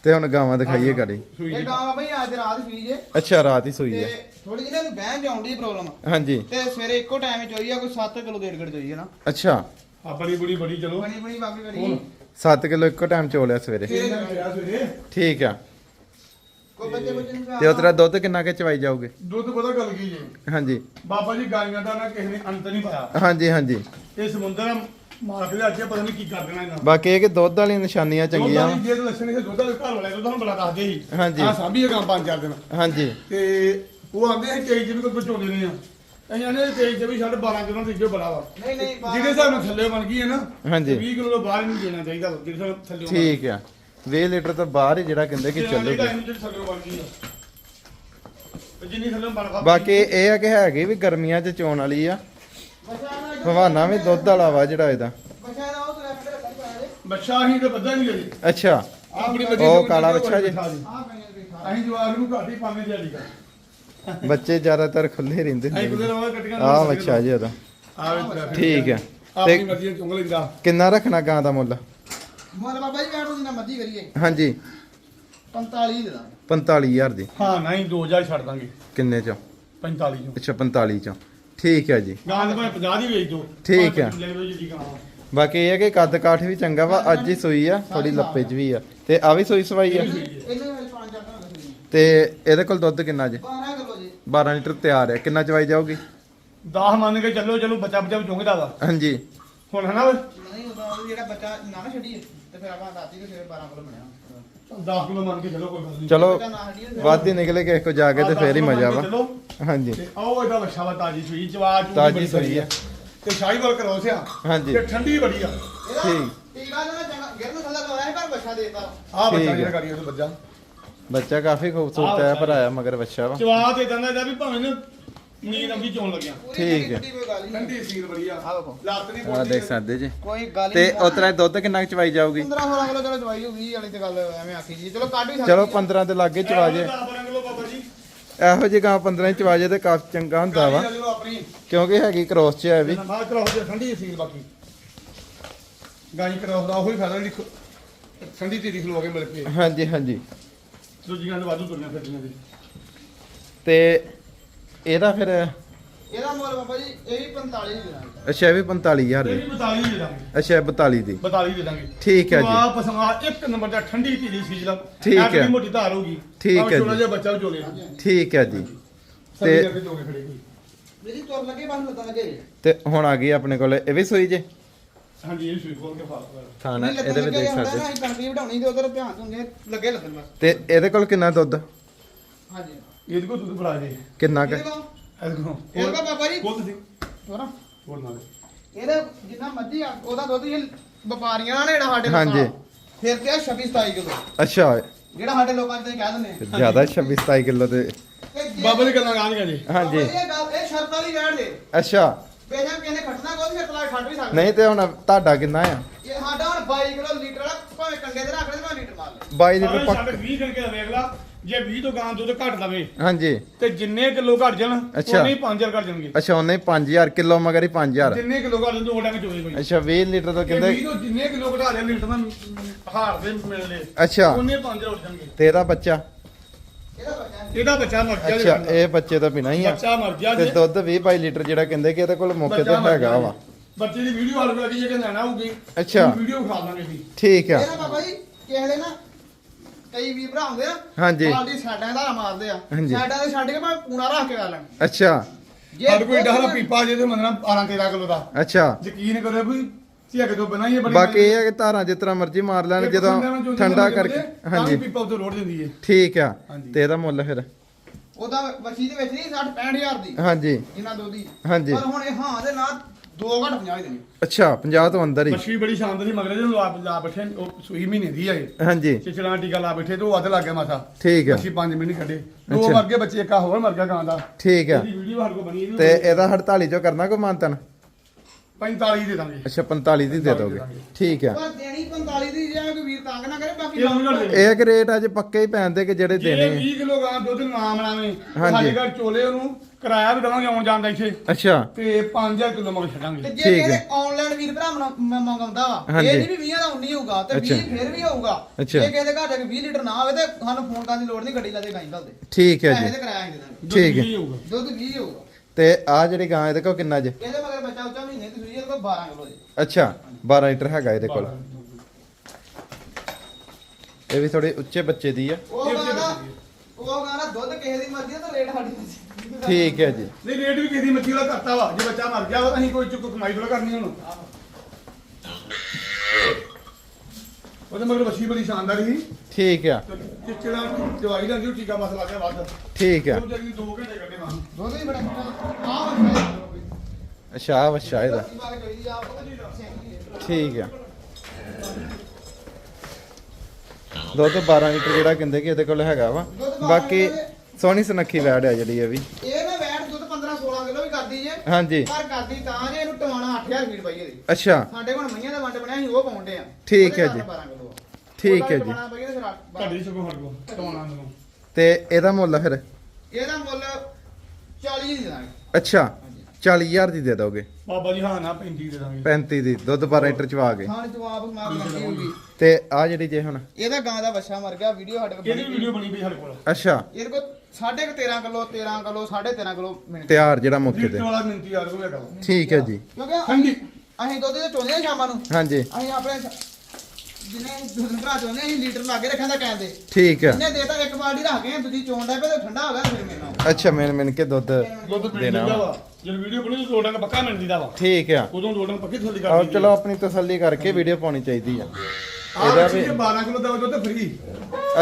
Speaker 1: ਤੇ ਹੁਣ ਗਾਵਾਂ ਦਿਖਾਈਏ ਗਾੜੀ।
Speaker 2: ਸੂਈ
Speaker 3: ਇਹ
Speaker 2: ਦੀ।
Speaker 3: ਗਾਂ ਬਈ ਅੱਜ ਰਾਤ ਫੀ ਜੇ।
Speaker 1: ਅੱਛਾ ਰਾਤ ਹੀ ਸੋਈ
Speaker 3: ਤੇ
Speaker 1: ਹੈ
Speaker 3: ਥੋੜੀ ਜਿਹੀ ਨੂੰ ਬਹਿਣ ਜਾਉਣ ਦੀ ਪ੍ਰੋਬਲਮ
Speaker 1: ਹਾਂਜੀ।
Speaker 3: ਤੇ ਸਵੇਰੇ ਇੱਕੋ ਟਾਈਮ ਚੋਈ ਆ ਕੋਈ 7 ਕਿਲੋ ਡੇਢ ਕਿਲੋ ਚੋਈ ਹੈ ਨਾ।
Speaker 1: ਅੱਛਾ।
Speaker 2: ਆ ਬੜੀ ਬੜੀ ਬੜੀ ਚਲੋ।
Speaker 3: ਬਣੀ ਬਣੀ ਬਾਕੀ ਕਰੀ
Speaker 1: 7 ਕਿਲੋ ਇੱਕੋ ਟਾਈਮ ਚੋਲਿਆ ਸਵੇਰੇ।
Speaker 2: ਗਿਆ ਸਵੇਰੇ?
Speaker 1: ਠੀਕ ਆ। ਤੇ ਉਤਰਾ ਦੁੱਧ ਕਿੰਨਾ ਕੇ ਚਵਾਈ ਜਾਓਗੇ
Speaker 2: ਦੁੱਧ ਪਤਾ ਗੱਲ ਕੀ ਜੀ
Speaker 1: ਹਾਂਜੀ।
Speaker 2: ਬਾਬਾ ਜੀ ਗਾਈਆਂ ਦਾ ਨਾ ਕਿਸੇ ਨੇ ਅੰਤ ਨਹੀਂ ਪਾਇਆ।
Speaker 1: ਹਾਂਜੀ ਹਾਂਜੀ।
Speaker 2: ਇਹ ਸਮੁੰਦਰ ਮਾਲਕ ਦੇ ਅੱਗੇ ਪਤਾ ਨਹੀਂ ਕੀ ਕਰ ਦੇਣਾ ਇਹਨਾਂ
Speaker 1: ਬਾਕੀ ਇਹ ਕਿ ਦੁੱਧ ਵਾਲੀਆਂ ਨਿਸ਼ਾਨੀਆਂ ਚੰਗੀਆਂ।
Speaker 2: ਦੁੱਧ ਵਾਲੀ ਜੇ ਲੱਛਣ ਇਹ ਦੁੱਧ ਵਾਲੇ ਘਰ ਵਾਲੇ ਦੁੱਧ ਨੂੰ ਬੜਾ ਦੱਸਦੇ ਸੀ।
Speaker 1: ਹਾਂਜੀ।
Speaker 2: ਆ ਸਾਂਭੀ ਇਹ ਕੰਮ ਪੰਜ ਚਾਰ ਦਿਨ।
Speaker 1: ਹਾਂਜੀ।
Speaker 2: ਤੇ ਉਹ ਆਂਦੇ ਸੀ ਕਈ ਜਿਹਨੂੰ ਕੋਈ ਬਚਾਉਂਦੇ ਨਹੀਂ ਆ। ਅਸੀਂ ਆਨੇ ਤੇਜ ਤੇ ਵੀ ਛੱਡ 12 ਕਿਲੋ ਤੇ ਜੋ ਬੜਾ ਵਾ।
Speaker 3: ਨਹੀਂ ਨਹੀਂ
Speaker 2: ਜਿਹਦੇ ਹਿਸਾਬ ਨਾਲ ਥੱਲੇ ਬਣ ਗਈ ਹੈ ਨਾ
Speaker 1: ਹਾਂਜੀ।
Speaker 2: 20 ਕਿਲੋ ਤੋਂ ਬਾਹਰ ਨਹੀਂ ਦੇਣਾ ਚਾਹੀਦਾ ਵਾ, ਜਿਹਦੇ ਹਿਸਾਬ ਥੱਲੇ
Speaker 1: ਠੀਕ ਆ। 20 ਲੀਟਰ ਤੋਂ ਬਾਹਰ ਹੀ ਜਿਹੜਾ ਕਹਿੰਦੇ ਕਿ ਚੱਲੂਗੀ
Speaker 2: ਜਿੰਨੀ ਥੱਲੇ ਬਣ ਖਾ
Speaker 1: ਬਾਕੀ ਇਹ ਆ ਕਿ ਹੈਗੀ ਵੀ ਗਰਮੀਆਂ 'ਚ ਚੋਣ ਵਾਲੀ ਆ।
Speaker 3: ਬੱਚਾ ਨਾ
Speaker 1: ਹਵਾਨਾ ਵੀ ਦੁੱਧ ਵਾਲਾ ਵਾ ਜਿਹੜਾ ਇਹਦਾ।
Speaker 3: ਬੱਚਾ
Speaker 2: ਹੀ ਤੇ ਬੱਧਾ ਨਹੀਂ ਜੀ।
Speaker 1: ਅੱਛਾ।
Speaker 2: ਆਪਣੀ
Speaker 1: ਉਹ ਕਾਲਾ ਬੱਚਾ ਜੀ।
Speaker 2: ਅਸੀਂ ਜਵਾਬ ਨੂੰ ਘੱਟ ਹੀ ਪਾਵੇਂ ਦਾ।
Speaker 1: ਬੱਚੇ ਜ਼ਿਆਦਾਤਰ ਖੁੱਲੇ ਰਹਿੰਦੇ ਨੇ ਆ ਬੱਚਾ ਜੀ ਉਹਦਾ। ਠੀਕ ਆ
Speaker 2: ਆਪਣੀ
Speaker 1: ਤੇ
Speaker 2: ਮਰਜ਼ੀ ਨਾਲ ਚੁੰਗ ਲੈਂਦਾ
Speaker 1: ਕਿੰਨਾ ਰੱਖਣਾ ਗਾਂ ਦਾ ਮੁੱਲ?
Speaker 3: ਮੋਲ ਬਾਬਾ ਜੀ ਬੈਠੋ ਜਿੰਨਾ ਮਰਜ਼ੀ ਕਰੀਏ।
Speaker 1: ਹਾਂਜੀ।
Speaker 3: 45 ਦੇ ਦਾਂਗੇ।
Speaker 1: 45000 ਦੀ।
Speaker 2: ਹਾਂ ਨਹੀਂ 2000 ਛੱਡ ਦਾਂਗੇ।
Speaker 1: ਕਿੰਨੇ ਚ?
Speaker 2: 45 ਨੂੰ
Speaker 1: ਅੱਛਾ 45 ਚ। ਠੀਕ ਹੈ ਜੀ।
Speaker 2: ਗਾਂ ਦੇ ਭਾਵੇਂ 50 ਦੀ ਵੇਚ ਦੋ
Speaker 1: ਠੀਕ ਆ।
Speaker 2: ਲੈ ਲਓ ਜੀ ਗਾਂ ਵਾ।
Speaker 1: ਬਾਕੀ ਇਹ ਹੈ ਕਿ ਕੱਦ ਕਾਠ ਵੀ ਚੰਗਾ ਵਾ ਅੱਜ ਹੀ ਸੂਈ ਆ ਥੋੜੀ ਲੱਪੇ ਚ ਵੀ ਆ। ਤੇ ਆ ਵੀ ਸੂਈ ਸਵਾਈ ਆ।
Speaker 3: ਇਹਨੂੰ ਵੀ ਪੰਜ ਚਾਰ ਤਾਂ
Speaker 1: ਇਹਦੇ ਕੋਲ ਦੁੱਧ ਕਿੰਨਾ ਜੀ?
Speaker 3: 12 ਕਿਲੋ ਜੀ।
Speaker 1: 12 ਲੀਟਰ ਤਿਆਰ ਹੈ ਕਿੰਨਾ ਚਵਾਈ ਜਾਊਗੀ?
Speaker 2: 10 ਮੰਨ ਕੇ ਚੱਲੋ ਚਲੋ ਬੱਚਾ ਬੱਚਾ ਚੁੰਗਦਾ ਵਾ।
Speaker 1: ਹਾਂਜੀ।
Speaker 2: ਹੁਣ ਹਨਾ ਵੇ
Speaker 3: ਨਹੀਂ ਉਹਦਾ ਉਹ ਜਿਹੜਾ ਬੱਚਾ ਨਾ ਨਾ ਛੱਡੀਏ। ਤੇ ਫਿਰ ਆਪਾਂ ਦਾਤੀ ਦੇ ਫਿਰ 12 ਕਿਲੋ ਬਣਿਆ
Speaker 2: 10 ਕਿਲੋ ਮੰਨ ਕੇ ਚਲੋ ਕੋਈ ਗੱਲ ਨਹੀਂ।
Speaker 1: ਚਲੋ
Speaker 3: ਬੱਚਾ ਨਾ ਛੱਡੀਏ ਫਿਰ-
Speaker 1: ਵੱਧ ਹੀ ਨਿਕਲੇ ਕਿਸੇ ਕੋ ਜਾ ਕੇ ਤੇ ਫੇਰ ਹੀ ਮਜ਼ਾ ਵਾ।
Speaker 2: ਚਲੋ।
Speaker 1: ਹਾਂਜੀ।
Speaker 2: ਤੇ ਆਓ ਇਹਦਾ ਬੱਚਾ ਵਾ ਤਾਜੀ ਸੂਈ ਚਵਾ ਚੂੰ
Speaker 1: ਤਾਜ਼ੀ ਸੂਈ ਆ।
Speaker 2: ਤੇ ਸ਼ਾਹੀਵਾਲ ਕਰੋ ਸਿਆ।
Speaker 1: ਹਾਂਜੀ।
Speaker 2: ਤੇ ਠੰਡੀ ਬੜੀ ਆ।
Speaker 1: ਠੀਕ।
Speaker 3: ਜਿਹੜਾ ਚੰਗਾ ਗਿਰਨ ਥੱਲੇ ਲਵਾਇਆ ਸੀ, ਪਰ ਬੱਚਾ ਦੇਤਾ।
Speaker 2: ਆ ਬੱਚਾ ਜਿਹੜਾ। ਕਰੀ ਉਹ ਬੱਚਾ।
Speaker 1: ਬੱਚਾ ਕਾਫੀ ਖੂਬਸੂਰਤ ਹੈ ਪਰ ਆਇਆ ਮਗਰ ਬੱਚਾ ਵਾ।
Speaker 2: ਚਵਾ ਤੇ ਦੰਦਾ ਇਹਦਾ ਵੀ ਭਾਵੇਂ ਨਾ ਨੀਂਦ ਅੰਗੀ ਚੋਣ ਲੱਗਿਆ।
Speaker 1: ਠੀਕ ਹੈ।
Speaker 3: ਠੰਡੀ ਗੱਲ
Speaker 2: ਸੀਲ ਬੜੀ ਆ
Speaker 3: ਵੇਖੋ
Speaker 2: ਲੱਤ ਨਹੀਂ
Speaker 1: ਆ ਦੇਖ ਸਕਦੇ ਜੀ।
Speaker 3: ਕੋਈ ਗੱਲ
Speaker 1: ਤੇ
Speaker 3: ਨਹੀਂ।
Speaker 1: ਉਤਰਾ ਦੁੱਧ ਕਿੰਨਾ ਕੁ ਚਵਾਈ ਜਾਊਗੀ?
Speaker 3: 15 16 ਕਿਲੋ ਚਲੋ ਦਵਾਈ ਹੋ ਗਈ ਵਾਲੀ ਤੇ ਗੱਲ ਐਵੇਂ ਆਖੀ ਜੀ। ਚਲੋ ਕੱਢ ਵੀ ਸਕਦੇ
Speaker 1: ਚਲੋ
Speaker 3: ਹਾਂ।
Speaker 1: 15 ਦੇ ਲਾਗੇ ਚਵਾ ਜੇ।
Speaker 2: 12 ਕਿਲੋ ਬਾਬਾ ਜੀ।
Speaker 1: ਇਹੋ ਜਿਹੀ ਗਾਂ 15 ਚ ਚਵਾ ਜੇ ਤੇ ਕਾਫੀ ਚੰਗਾ ਹੁੰਦਾ ਵਾ।
Speaker 2: ਚਲੋ ਆਪਣੀ।
Speaker 1: ਕਿਉਂਕਿ ਹੈਗੀ ਕ੍ਰੋਸ ਚ ਹੈ ਵੀ।
Speaker 2: ਬਾਅਦ ਕਰੋ ਜੇ ਠੰਡੀ ਸੀਲ ਬਾਕੀ। ਗਾਈ ਕਰੋ ਦਾ ਉਹੀ ਫਾਇਦਾ ਲਿਖੋ ਠੰਡੀ ਤੇਰੀ ਖਲੋ ਕੇ ਮਿਲ ਕੇ।
Speaker 1: ਹਾਂਜੀ ਹਾਂਜੀ।
Speaker 2: ਦੂਜੀਆਂ ਦੇ ਵਾਧੂ ਤੁਰਨੀਆਂ ਫਿਰਦੀਆਂ ਦੇ
Speaker 1: ਤੇ ਇਹਦਾ ਫਿਰ
Speaker 3: ਇਹਦਾ ਮੁੱਲ ਬਾਬਾ ਜੀ ਇਹ ਵੀ 45 ਦੀ
Speaker 1: ਅੱਛਾ ਇਹ ਵੀ 45000
Speaker 2: ਇਹ
Speaker 1: ਦੀ।
Speaker 2: ਵੀ 42 ਦੇ ਦਾਂਗੇ।
Speaker 1: ਅੱਛਾ ਇਹ 42 ਦੀ।
Speaker 2: 42 ਦੇ ਦਾਂਗੇ।
Speaker 1: ਠੀਕ ਹੈ ਜੀ।
Speaker 2: ਆ ਪਸਮਾ ਇੱਕ ਨੰਬਰ ਦਾ ਠੰਡੀ ਤੇਰੀ ਸੀਲ ਦਾ
Speaker 1: ਠੀਕ ਹੈ।
Speaker 2: ਮੋਟੀ ਧਾਰ ਹੋਊਗੀ।
Speaker 1: ਠੀਕ ਹੈ
Speaker 2: ਛੋਟਾ
Speaker 1: ਜੀ।
Speaker 2: ਜਿਹਾ ਬੱਚਾ ਵੀ ਚੋਲੇ
Speaker 1: ਠੀਕ ਹੈ ਜੀ। ਤੇ-
Speaker 2: ਚੋਲੇ ਖੜੇ
Speaker 3: ਮੇਰੀ ਤੁਰ ਲੱਗੇ ਬਸ ਲੱਤਾਂ ਲੱਗੇ।
Speaker 1: ਤੇ ਹੁਣ ਆ ਗਈ ਆਪਣੇ ਕੋਲ। ਇਹ ਵੀ ਸੂਈ ਜੇ?
Speaker 2: ਹਾਂਜੀ ਇਹ ਸੂਈ ਖੋਲ ਕੇ ਫਾਸ ਕਰ
Speaker 3: ਨਹੀਂ, ਲੱਤਾਂ
Speaker 1: ਇਹਦੇ ਵਿੱਚ
Speaker 3: ਲੱਗੇ
Speaker 1: ਦੇਖ
Speaker 3: ਹੁੰਦਾ
Speaker 1: ਸਕਦੇ
Speaker 3: ਨਾ, ਅਸੀਂ ਕਣਕ ਵੀ ਵਢਾਉਣੀ ਤੇ ਉਧਰ ਧਿਆਨ ਦੂੰਗੇ ਲੱਗੇ ਲੱਗਣ ਬਸ।
Speaker 1: ਤੇ ਇਹਦੇ ਕੋਲ ਕਿੰਨਾ ਦੁੱਧ?
Speaker 3: ਹਾਂਜੀ।
Speaker 2: ਇਹਦੇ ਕੋ ਦੁੱਧ ਫੜਾ ਦੇ।
Speaker 1: ਕਿੰਨਾ ਕੁ?
Speaker 3: ਇਹਦੇ
Speaker 2: ਕੋ
Speaker 3: ਇਹਦੇ ਕੋਲ। ਬਾਬਾ ਜੀ।
Speaker 2: ਖੋਲ ਤੁਸੀਂ।
Speaker 3: ਤੋਰਾ
Speaker 2: ਖੋਲ ਨਾਲ
Speaker 3: ਇਹਦਾ ਜਿੰਨਾ ਆ ਉਹਦਾ ਦੁੱਧ ਹੀ ਵਪਾਰੀਆਂ ਨੇ ਜਿਹੜਾ ਸਾਡੇ
Speaker 1: ਹਾਂਜੀ।
Speaker 3: ਨਾਲ ਫਿਰ ਤੇ 26 27 ਕਿਲੋ।
Speaker 1: ਅੱਛਾ।
Speaker 3: ਜਿਹੜਾ ਸਾਡੇ ਲੋਕਾਂ ਦੇ ਕਹਿ ਦਿੰਦੇ ਆ।
Speaker 1: ਜ਼ਿਆਦਾ 26 27 ਕਿਲੋ
Speaker 3: ਤੇ
Speaker 2: ਬਾਬਾ ਦੀ ਗੱਲਾਂ ਗਾਣੀਆਂ ਜੀ।
Speaker 1: ਹਾਂਜੀ।
Speaker 3: ਇਹ ਗੱਲ ਇਹ ਸ਼ਰਤ ਵਾਲੀ ਰਹਿਣ ਦੇ
Speaker 1: ਅੱਛਾ।
Speaker 3: ਬੇਸ਼ੱਕ ਕਹਿੰਦੇ ਖੱਟਣਾ ਕੋਈ ਸ਼ਰਤ ਲਾ ਕੇ ਖੱਟ ਵੀ ਸਕਦੇ।
Speaker 1: ਨਹੀਂ ਤੇ ਹੁਣ ਤੁਹਾਡਾ ਕਿੰਨਾ ਆ?
Speaker 3: ਇਹ ਸਾਡਾ ਹੁਣ 22 ਕਿਲੋ ਲੀਟਰ ਵਾਲਾ ਭਾਵੇਂ ਕੰਡੇ ਤੇ ਰੱਖ ਲੈ ਭਾਵੇਂ ਲੀਟਰ ਮਾਰ ਲੈ।
Speaker 1: 22 ਲੀਟਰ ਪੱਕ
Speaker 2: 20 ਕਰਕੇ ਵੇਖ ਲਾ। ਜੇ 20 ਤੋਂ ਗਾਂ ਦੁੱਧ ਘੱਟ ਲਵੇ
Speaker 1: ਹਾਂਜੀ।
Speaker 2: ਤੇ ਜਿੰਨੇ ਕਿਲੋ ਘੱਟ ਜਾਣ
Speaker 1: ਅੱਛਾ।
Speaker 2: ਉਹਨੇ 5000 ਘੱਟ ਜਾਣਗੇ।
Speaker 1: ਅੱਛਾ ਉਹਨੇ 5000 ਕਿਲੋ ਮਗਰ ਹੀ 5000
Speaker 2: ਜਿੰਨੇ ਕਿਲੋ ਘੱਟ ਜਾਂਦੇ ਉਹ ਟਾਈਮ ਚੋਵੇ ਕੋਈ
Speaker 1: ਅੱਛਾ 20 ਲੀਟਰ ਤੋਂ
Speaker 2: ਜੇ 20
Speaker 1: ਕਹਿੰਦੇ
Speaker 2: ਤੋਂ ਜਿੰਨੇ ਕਿਲੋ ਘਟਾ ਲਿਆ ਲੀਟਰ ਦਾ ਹਾਰ ਦੇ ਮਿਲਨੇ
Speaker 1: ਅੱਛਾ।
Speaker 2: ਉਹਨੇ 5000 ਉੱਠ ਜਾਣਗੇ।
Speaker 1: ਤੇ ਇਹਦਾ ਬੱਚਾ?
Speaker 3: ਇਹਦਾ ਬੱਚਾ
Speaker 2: ਮਰ ਗਿਆ
Speaker 1: ਅੱਛਾ ਇਹ ਬੱਚੇ ਦਾ ਬਿਨਾ ਹੀ ਆ।
Speaker 2: ਬੱਚਾ ਮਰ ਗਿਆ
Speaker 1: ਤੇ
Speaker 2: ਜੇ।
Speaker 1: ਦੁੱਧ 20 22 ਲੀਟਰ ਜਿਹੜਾ ਕਹਿੰਦੇ ਕਿ ਇਹਦੇ ਕੋਲ ਮੌਕੇ ਤੇ
Speaker 2: ਮਰ
Speaker 1: ਹੈਗਾ
Speaker 2: ਗਿਆ
Speaker 1: ਵਾ।
Speaker 2: ਬੱਚੇ ਦੀ ਵੀਡੀਓ ਹਾਲ ਜੇ ਕਿ ਲੈਣਾ ਹੋਊਗੀ
Speaker 1: ਅੱਛਾ।
Speaker 2: ਵੀਡੀਓ ਖਾ ਲਾਂਗੇ ਜੀ
Speaker 1: ਠੀਕ ਆ।
Speaker 3: ਇਹਦਾ ਬਾਬਾ ਜੀ ਕਿਸੇ ਦੇ ਨਾ ਕਈ ਵੀ ਭਰਾ ਹੁੰਦੇ ਆ
Speaker 1: ਹਾਂਜੀ।
Speaker 3: ਬਾਲਟੀ ਸਾਡਾਂ ਦਾ ਮਾਰਦੇ ਆ।
Speaker 1: ਹਾਂਜੀ।
Speaker 3: ਸਾਡਾਂ ਦੇ ਛੱਡ ਕੇ ਭਾਵੇਂ ਪੂਣਾ ਰੱਖ ਕੇ ਲੈਣ।
Speaker 1: ਅੱਛਾ।
Speaker 3: ਜੇ
Speaker 2: ਸਾਡੇ ਕੋਈ ਡਾਲਾ ਪੀਪਾ ਜੇ ਤੇ ਮੰਨਣਾ 12 13 ਕਿਲੋ ਦਾ।
Speaker 1: ਅੱਛਾ।
Speaker 2: ਯਕੀਨ ਕਰੋ ਵੀ ਝਿੱਕ ਤੋਂ ਬਿਨਾਂ ਹੀ ਇਹ ਬੜੀ
Speaker 1: ਬਾਕੀ ਇਹ ਹੈ ਕਿ ਧਾਰਾਂ ਜਿਸ ਤਰ੍ਹਾਂ ਮਰਜ਼ੀ ਮਾਰ ਲੈਣ ਜਦੋਂ
Speaker 2: ਬੰਦੇ ਨੂੰ ਜੋ
Speaker 1: ਠੰਡਾ
Speaker 2: ਜਦੋਂ
Speaker 1: ਕਰਕੇ।
Speaker 2: ਤਾਂ ਵੀ
Speaker 1: ਹਾਂਜੀ।
Speaker 2: ਪੀਪਾ ਉਤੇ ਰੋੜ ਦਿੰਦੀ ਹੈ
Speaker 1: ਠੀਕ ਆ।
Speaker 2: ਹਾਂਜੀ।
Speaker 1: ਤੇ ਇਹਦਾ ਮੁੱਲ ਫਿਰ?
Speaker 3: ਉਹਦਾ ਵਸੀ ਦੇ ਵਿੱਚ ਨਹੀਂ 60 65000 ਦੀ।
Speaker 1: ਹਾਂਜੀ।
Speaker 3: ਜਿੰਨਾ ਦੋਦੀ
Speaker 1: ਹਾਂਜੀ।
Speaker 3: ਪਰ ਹੁਣ ਇਹ ਹਾਂ ਦੇ ਨਾਲ 2 ਘੱਟ 50 ਹੀ ਦੇਣੀ।
Speaker 1: ਅੱਛਾ 50 ਤੋਂ ਅੰਦਰ ਹੀ।
Speaker 2: ਮੱਛੀ ਬੜੀ ਸ਼ਾਨਦਾਰ ਸੀ ਮਗਰੇ ਜਿਹਨੂੰ ਲਾ ਲਾ ਬੈਠੇ ਉਹ ਸੂਈ ਮਹੀਨੇ ਦੀ ਆ ਇਹ।
Speaker 1: ਹਾਂਜੀ।
Speaker 2: ਚਿਚੜਾ ਟੀਕਾ ਲਾ ਬੈਠੇ ਤੇ ਉਹ ਵੱਧ ਲੱਗ ਗਿਆ ਮਾਥਾ
Speaker 1: ਠੀਕ ਆ।
Speaker 2: ਮੱਛੀ 5 ਮਿੰਟ ਕੱਢੇ। ਦੋ
Speaker 1: ਅੱਛਾ।
Speaker 2: ਮਰ ਗਏ ਬੱਚੇ ਇੱਕ ਆ ਹੋਰ ਮਰ ਗਿਆ ਗਾਂ ਦਾ।
Speaker 1: ਠੀਕ ਆ।
Speaker 2: ਇਹਦੀ ਵੀਡੀਓ ਸਾਡੇ ਕੋਲ ਬਣੀ
Speaker 1: ਤੇ ਇਹਦਾ 48 ਚੋਂ ਕਰਨਾ ਕੋਈ ਮਾਨਤਨ?
Speaker 2: 45 ਦੇ ਦਾਂਗੇ
Speaker 1: ਅੱਛਾ 45 ਦੀ ਦੇ ਦੋਗੇ ਠੀਕ ਆ
Speaker 3: ਪਰ ਦੇਣੀ 45 ਦੀ ਜੇ ਕੋਈ ਵੀਰ ਤੰਗ ਨਾ ਕਰੇ ਬਾਕੀ
Speaker 2: ਇਹ ਹੁਣ ਘੱਟ ਦੇ।
Speaker 1: ਇਹ ਕਿ ਰੇਟ ਅੱਜ ਪੱਕੇ ਹੀ ਪੈਂਦੇ ਕਿ ਜਿਹੜੇ
Speaker 2: ਜੇ
Speaker 1: ਦੇਣੇ ਆ।
Speaker 2: 20 ਕਿਲੋ ਗਾਂ ਦੁੱਧ ਨਾ
Speaker 1: ਹਾਂਜੀ।
Speaker 2: ਸਾਡੇ ਘਰ ਚੋਲੇ ਉਹਨੂੰ ਕਿਰਾਇਆ ਵੀ ਦਵਾਂਗੇ ਆਉਣ ਜਾਣ ਦਾ ਇੱਥੇ
Speaker 1: ਅੱਛਾ
Speaker 2: ਤੇ 5000 ਕਿਲੋ ਮਗਰ
Speaker 3: ਤੇ
Speaker 2: ਛੱਡਾਂਗੇ
Speaker 3: ਜੇ
Speaker 1: ਠੀਕ
Speaker 3: ਕਹਿੰਦੇ। ਆਨਲਾਈਨ ਵੀਰ ਭਰਾ ਮਨ- ਮ- ਮੰਗਾਉਂਦਾ ਵਾ
Speaker 1: ਹਾਂਜੀ।
Speaker 3: ਇਹ ਨਹੀਂ ਵੀ 20 ਦਾ 19 ਹੋਊਗਾ ਤੇ
Speaker 1: ਅੱਛਾ।
Speaker 3: 20 ਫਿਰ ਵੀ ਹੋਊਗਾ
Speaker 1: ਅੱਛਾ।
Speaker 3: ਜੇ ਕਿਸੇ ਦੇ ਘਰ ਜਾ ਕੇ 20 ਲੀਟਰ ਨਾ ਹੋਵੇ ਤੇ ਸਾਨੂੰ ਫੋਨ ਕਰਨ ਦੀ ਲੋੜ ਨਹੀਂ ਗੱਡੀ ਲਾ ਦੇ ਗਾਈ ਦੇ
Speaker 1: ਠੀਕ ਹੈ
Speaker 3: ਪੈਸੇ
Speaker 1: ਜੀ
Speaker 3: ਤੇ ਕਿਰਾਇਆ ਹੀ ਦੇ ਦਾਂਗੇ
Speaker 2: ਦੁੱਧ
Speaker 1: ਠੀਕ ਹੈ।
Speaker 2: ਹੋਊਗਾ
Speaker 3: ਦੁੱਧ 20 ਹੋਊਗਾ
Speaker 1: ਤੇ ਆ ਜਿਹੜੀ ਗਾਂ ਇਹਦੇ ਕੋਲ ਕਿੰਨਾ ਜੇ
Speaker 3: ਇਹਦੇ ਮਗਰ ਬੱਚਾ ਉੱਚਾ ਮਹੀਨੇ ਕੋਲ 12 ਕਿਲੋ ਜੀ।
Speaker 1: ਅੱਛਾ 12 ਲੀਟਰ ਹੈਗਾ ਇਹਦੇ ਕੋਲ। ਇਹ ਵੀ ਥੋੜੇ ਉੱਚੇ ਬੱਚੇ ਦੀ ਆ।
Speaker 3: ਉਹ
Speaker 2: ਬੱਚੇ
Speaker 3: ਗਾਣਾ ਦੁੱਧ ਕਿਸੇ ਦੀ ਮਰਜ਼ੀ ਆ ਤੇ ਰੇਟ ਸਾਡੀ ਮਰਜ਼ੀ ਦਾ।
Speaker 1: ਠੀਕ ਹੈ ਜੀ।
Speaker 2: ਨਹੀਂ ਰੇਟ ਵੀ ਕਿਸੇ ਦੀ ਮੱਛੀ ਵਾਲਾ ਕਰਤਾ ਵਾ। ਜੇ ਬੱਚਾ ਮਰ ਗਿਆ ਵਾ ਤਾਂ ਅਸੀਂ ਕੋਈ ਚੁੱਕ ਕਮਾਈ ਥੋੜਾ ਕਰਨੀ ਹੁਣ ਉਹਦੇ ਮਗਰ ਵੱਛੀ ਬੜੀ ਸ਼ਾਨਦਾਰ ਸੀ।
Speaker 1: ਠੀਕ ਆ।
Speaker 2: ਤੇ ਚਿਚੜਾ ਦਵਾਈ ਲੈਂਦੀ ਉਹ ਟੀਕਾ ਮਸਲਾ ਗਿਆ ਵੱਧ
Speaker 1: ਠੀਕ ਆ।
Speaker 2: ਉਹ ਜਿਹੜੀ 2 ਘੰਟੇ ਕੱਢੇ ਮਾਂ।
Speaker 3: ਦੁੱਧ ਵੀ ਬੜਾ ਆ ਵਛਾ
Speaker 1: ਅੱਛਾ ਆਹ ਵੱਛਾ ਇਹਦਾ।
Speaker 3: ਆ
Speaker 1: ਠੀਕ ਆ। ਦੁੱਧ 12 ਲੀਟਰ ਜਿਹੜਾ ਕਹਿੰਦੇ ਕਿ ਇਹਦੇ ਕੋਲ ਹੈਗਾ ਵਾ। ਬਾਕੀ ਸੋਹਣੀ ਸੁਨੱਖੀ ਵੈੜ ਆ ਜਿਹੜੀ ਇਹ ਵੀ।
Speaker 3: ਇਹ ਨਾ ਵੈਟ ਦੁੱਧ 15 16 ਕਿਲੋ ਵੀ ਕਰਦੀ ਜੇ।
Speaker 1: ਹਾਂਜੀ।
Speaker 3: ਪਰ ਕਰਦੀ ਤਾਂ ਜੇ ਇਹਨੂੰ ਟਵਾਣਾ 8000 ਫੀਟ ਪਾਈਏ ਦੀ
Speaker 1: ਅੱਛਾ।
Speaker 3: ਸਾਡੇ ਕੋਲ ਮਈਆਂ ਦਾ ਵੰਡ ਬਣਿਆ ਸੀ ਉਹ ਪਾਉਂਦੇ ਆ।
Speaker 1: ਠੀਕ ਹੈ ਜੀ।
Speaker 3: 12 ਕਿਲੋ
Speaker 1: ਠੀਕ ਹੈ ਜੀ।
Speaker 2: ਤੁਹਾਡੀ ਸਗੋਂ ਹਟ ਗੋ ਟੋਣਾ ਨੂੰ
Speaker 1: ਤੇ ਇਹਦਾ ਮੁੱਲ ਫਿਰ?
Speaker 3: ਇਹਦਾ ਮੁੱਲ 40 ਦੀ ਦਾਂਗੇ
Speaker 1: ਅੱਛਾ। 40000 ਦੀ ਦੇ ਦੋਗੇ।
Speaker 2: ਬਾਬਾ ਜੀ ਹਾਂ ਨਾ 35 ਦੇ ਦਾਂਗੇ।
Speaker 1: 35 ਦੀ ਦੁੱਧ 12 ਲੀਟਰ ਚਵਾ ਕੇ।
Speaker 3: ਖਾਣ ਮਾਰ
Speaker 1: ਤੇ ਆ ਜਿਹੜੀ ਜੇ ਹੁਣ
Speaker 3: ਇਹਦਾ ਗਾਂ ਦਾ ਬੱਚਾ ਮਰ ਗਿਆ ਵੀਡੀਓ ਸਾਡੇ ਕੋਲ
Speaker 2: ਕਿਹਦੀ
Speaker 3: ਬਣੀ
Speaker 2: ਵੀਡੀਓ ਬਣੀ ਪਈ ਸਾਡੇ ਕੋਲ।
Speaker 1: ਅੱਛਾ।
Speaker 3: ਇਹਦੇ ਕੋਲ ਸਾਢੇ ਕੁ 13 ਕਿਲੋ 13 ਕਿਲੋ 13.5 ਕਿਲੋ ਮਿੰਟ।
Speaker 1: ਤਿਆਰ ਜਿਹੜਾ ਮੁੱਕੇ ਤੇ।
Speaker 2: ਵਾਲਾ ਮਿੰਟੀ ਯਾਰ ਕੋਲ ਹੈਗਾ ਵਾ।
Speaker 1: ਠੀਕ ਹੈ ਜੀ।
Speaker 3: ਕਿਉਂਕਿ ਅਸੀਂ ਦੁੱਧ ਦੇ ਚੋਂਦੇ ਆ ਸ਼ਾਮਾਂ ਨੂੰ।
Speaker 1: ਹਾਂਜੀ।
Speaker 3: ਅਸੀਂ ਆਪਣੇ ਜਿੰਨੇ ਦੁੱਧ ਭਰਾ ਚੋਂਦੇ ਅਸੀਂ ਲੀਟਰ ਲਾ ਕੇ ਰੱਖਾਂ ਦਾ। ਕਹਿੰਦੇ
Speaker 1: ਠੀਕ ਹੈ।
Speaker 3: ਇਹਨੇ ਦੇਤਾ ਇੱਕ ਬਾਲਟੀ ਰੱਖ ਕੇ ਦੂਜੀ ਚੋਣ ਦਾ ਪਿਆ ਤੇ ਠੰਡਾ ਹੋ ਗਿਆ ਫਿਰ ਮੇਰਾ
Speaker 1: ਅੱਛਾ ਮਿਣ ਮਿਣ ਕੇ ਦੁੱਧ
Speaker 2: ਦੁੱਧ ਪਿੰਡ
Speaker 1: ਦੇਣਾ
Speaker 2: ਦਾ
Speaker 1: ਵਾ।
Speaker 2: ਵਾ। ਜਦ ਵੀਡੀਓ ਬਣੀ ਤਾਂ ਡੰਗ ਪੱਕਾ ਮਿੰਟ ਦਾ ਵਾ।
Speaker 1: ਠੀਕ ਆ।
Speaker 2: ਉਦੋਂ ਦੋ ਡੰਗ ਪੱਕੇ ਥੱਲੇ ਕਰ
Speaker 1: ਆਓ ਚਲੋ ਆਪਣੀ ਤਸੱਲੀ ਕਰਕੇ ਵੀਡੀਓ ਪਾਉਣੀ ਚਾਹੀਦੀ ਆ।
Speaker 2: ਇਹਦਾ
Speaker 1: ਇਹਦਾ
Speaker 2: ਵੀ
Speaker 1: ਵੀ
Speaker 2: 12 ਕਿਲੋ ਦਾ ਦੁੱਧ ਫ੍ਰੀ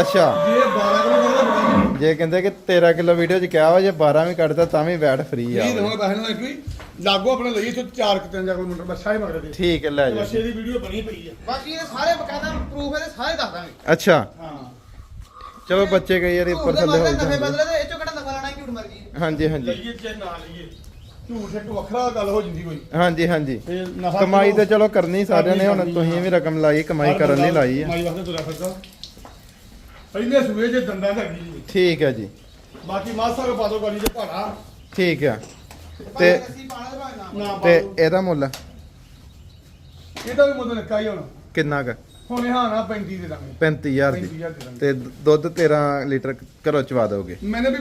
Speaker 1: ਅੱਛਾ।
Speaker 2: ਜੇ 12 ਕਿਲੋ ਦਾ ਫ੍ਰੀ
Speaker 1: ਜੇ ਕਹਿੰਦੇ ਕਿ 13 ਕਿਲੋ ਵੀਡੀਓ 'ਚ ਕਿਹਾ ਵਾ ਜੇ 12 ਵੀ ਕੱਢਦਾ ਤਾਂ ਵੀ ਵੈਟ ਫ੍ਰੀ ਆ।
Speaker 2: ਇਹ ਦਵਾਂਗੇ ਪੈਸੇ ਨਾਲ ਇੱਕ ਵੀ ਲਾਗੋ ਆਪਣੇ ਲਈ ਇੱਥੇ 4 ਕਿ 3 ਕਿਲੋਮੀਟਰ ਬੱਸਾ ਹੀ ਮਗਰ ਦੇ
Speaker 1: ਠੀਕ ਹੈ ਲੈ ਜਾ
Speaker 2: ਬੱਸੇ ਦੀ ਵੀਡੀਓ ਬਣੀ ਪਈ ਆ।
Speaker 3: ਬਾਕੀ ਇਹ ਸਾਰੇ ਬਕਾਇਦਾ ਪ੍ਰੂਫ ਇਹਦੇ ਸਾਰੇ ਦੱਸ ਦਾਂਗੇ।
Speaker 1: ਅੱਛਾ।
Speaker 2: ਹਾਂ।
Speaker 1: ਚਲੋ ਬੱਚੇ ਕਈ ਵਾਰੀ ਉੱਪਰ ਥੱਲੇ ਹੋ
Speaker 3: ਨਫੇ
Speaker 1: ਜਾਂਦੇ
Speaker 3: ਬਦਲੇ ਤੇ ਇਹ ਚੋਂ ਕਿਹੜਾ ਨਫਾ ਲੈਣਾ ਝੂਠ ਮਰ ਗਈ
Speaker 1: ਹਾਂਜੀ ਹਾਂਜੀ।
Speaker 2: ਲਈਏ ਜੇ ਨਾ ਲਈਏ। ਝੂਠ ਇੱਕ ਵੱਖਰਾ ਗੱਲ ਹੋ ਜਾਂਦੀ ਕੋਈ।
Speaker 1: ਹਾਂਜੀ ਹਾਂਜੀ।
Speaker 2: ਤੇ ਨਫਾ
Speaker 1: ਕਮਾਈ ਤੇ ਚਲੋ ਕਰਨੀ ਸਾਰਿਆਂ ਨੇ ਹੁਣ ਤੁਸੀਂ ਵੀ ਰਕਮ ਲਾਈ ਕਮਾਈ ਕਰਨ ਲਈ ਲਾਈ ਆ।
Speaker 2: ਕਮਾਈ ਵਾਸਤੇ ਤੁਰਿਆ ਫਿਰਦਾ। ਪਹਿਲੇ ਸੂਏ ਜੇ ਦੰਦਾਂ ਦਾ ਜੀ
Speaker 1: ਠੀਕ ਹੈ ਜੀ।
Speaker 2: ਬਾਕੀ ਮਾਸਾ ਕੋ ਪਾਦੋ ਗਾਲੀ ਤੇ ਭਾੜਾ।
Speaker 1: ਠੀਕ ਹੈ
Speaker 3: ਤੇ
Speaker 1: ਤੇ- ਇਹਦਾ ਮੁੱਲ?
Speaker 2: ਇਹਦਾ ਵੀ ਮੁੱਲ ਨਿੱਕਾ ਹੀ ਹੁਣ।
Speaker 1: ਕਿੰਨਾ ਕ?
Speaker 2: ਹੁਣ ਇਹ ਹਾਂ ਨਾ 35 ਦੇ ਦਾਂਗੇ।
Speaker 1: 35000 ਦੀ।
Speaker 2: 35000 ਦੇ ਦਾਂਗੇ।
Speaker 1: ਤੇ ਦੁੱਧ 13 ਲੀਟਰ ਘਰੋਂ ਚਵਾ ਦੋਗੇ
Speaker 2: ਮੈਨੇ ਵੀ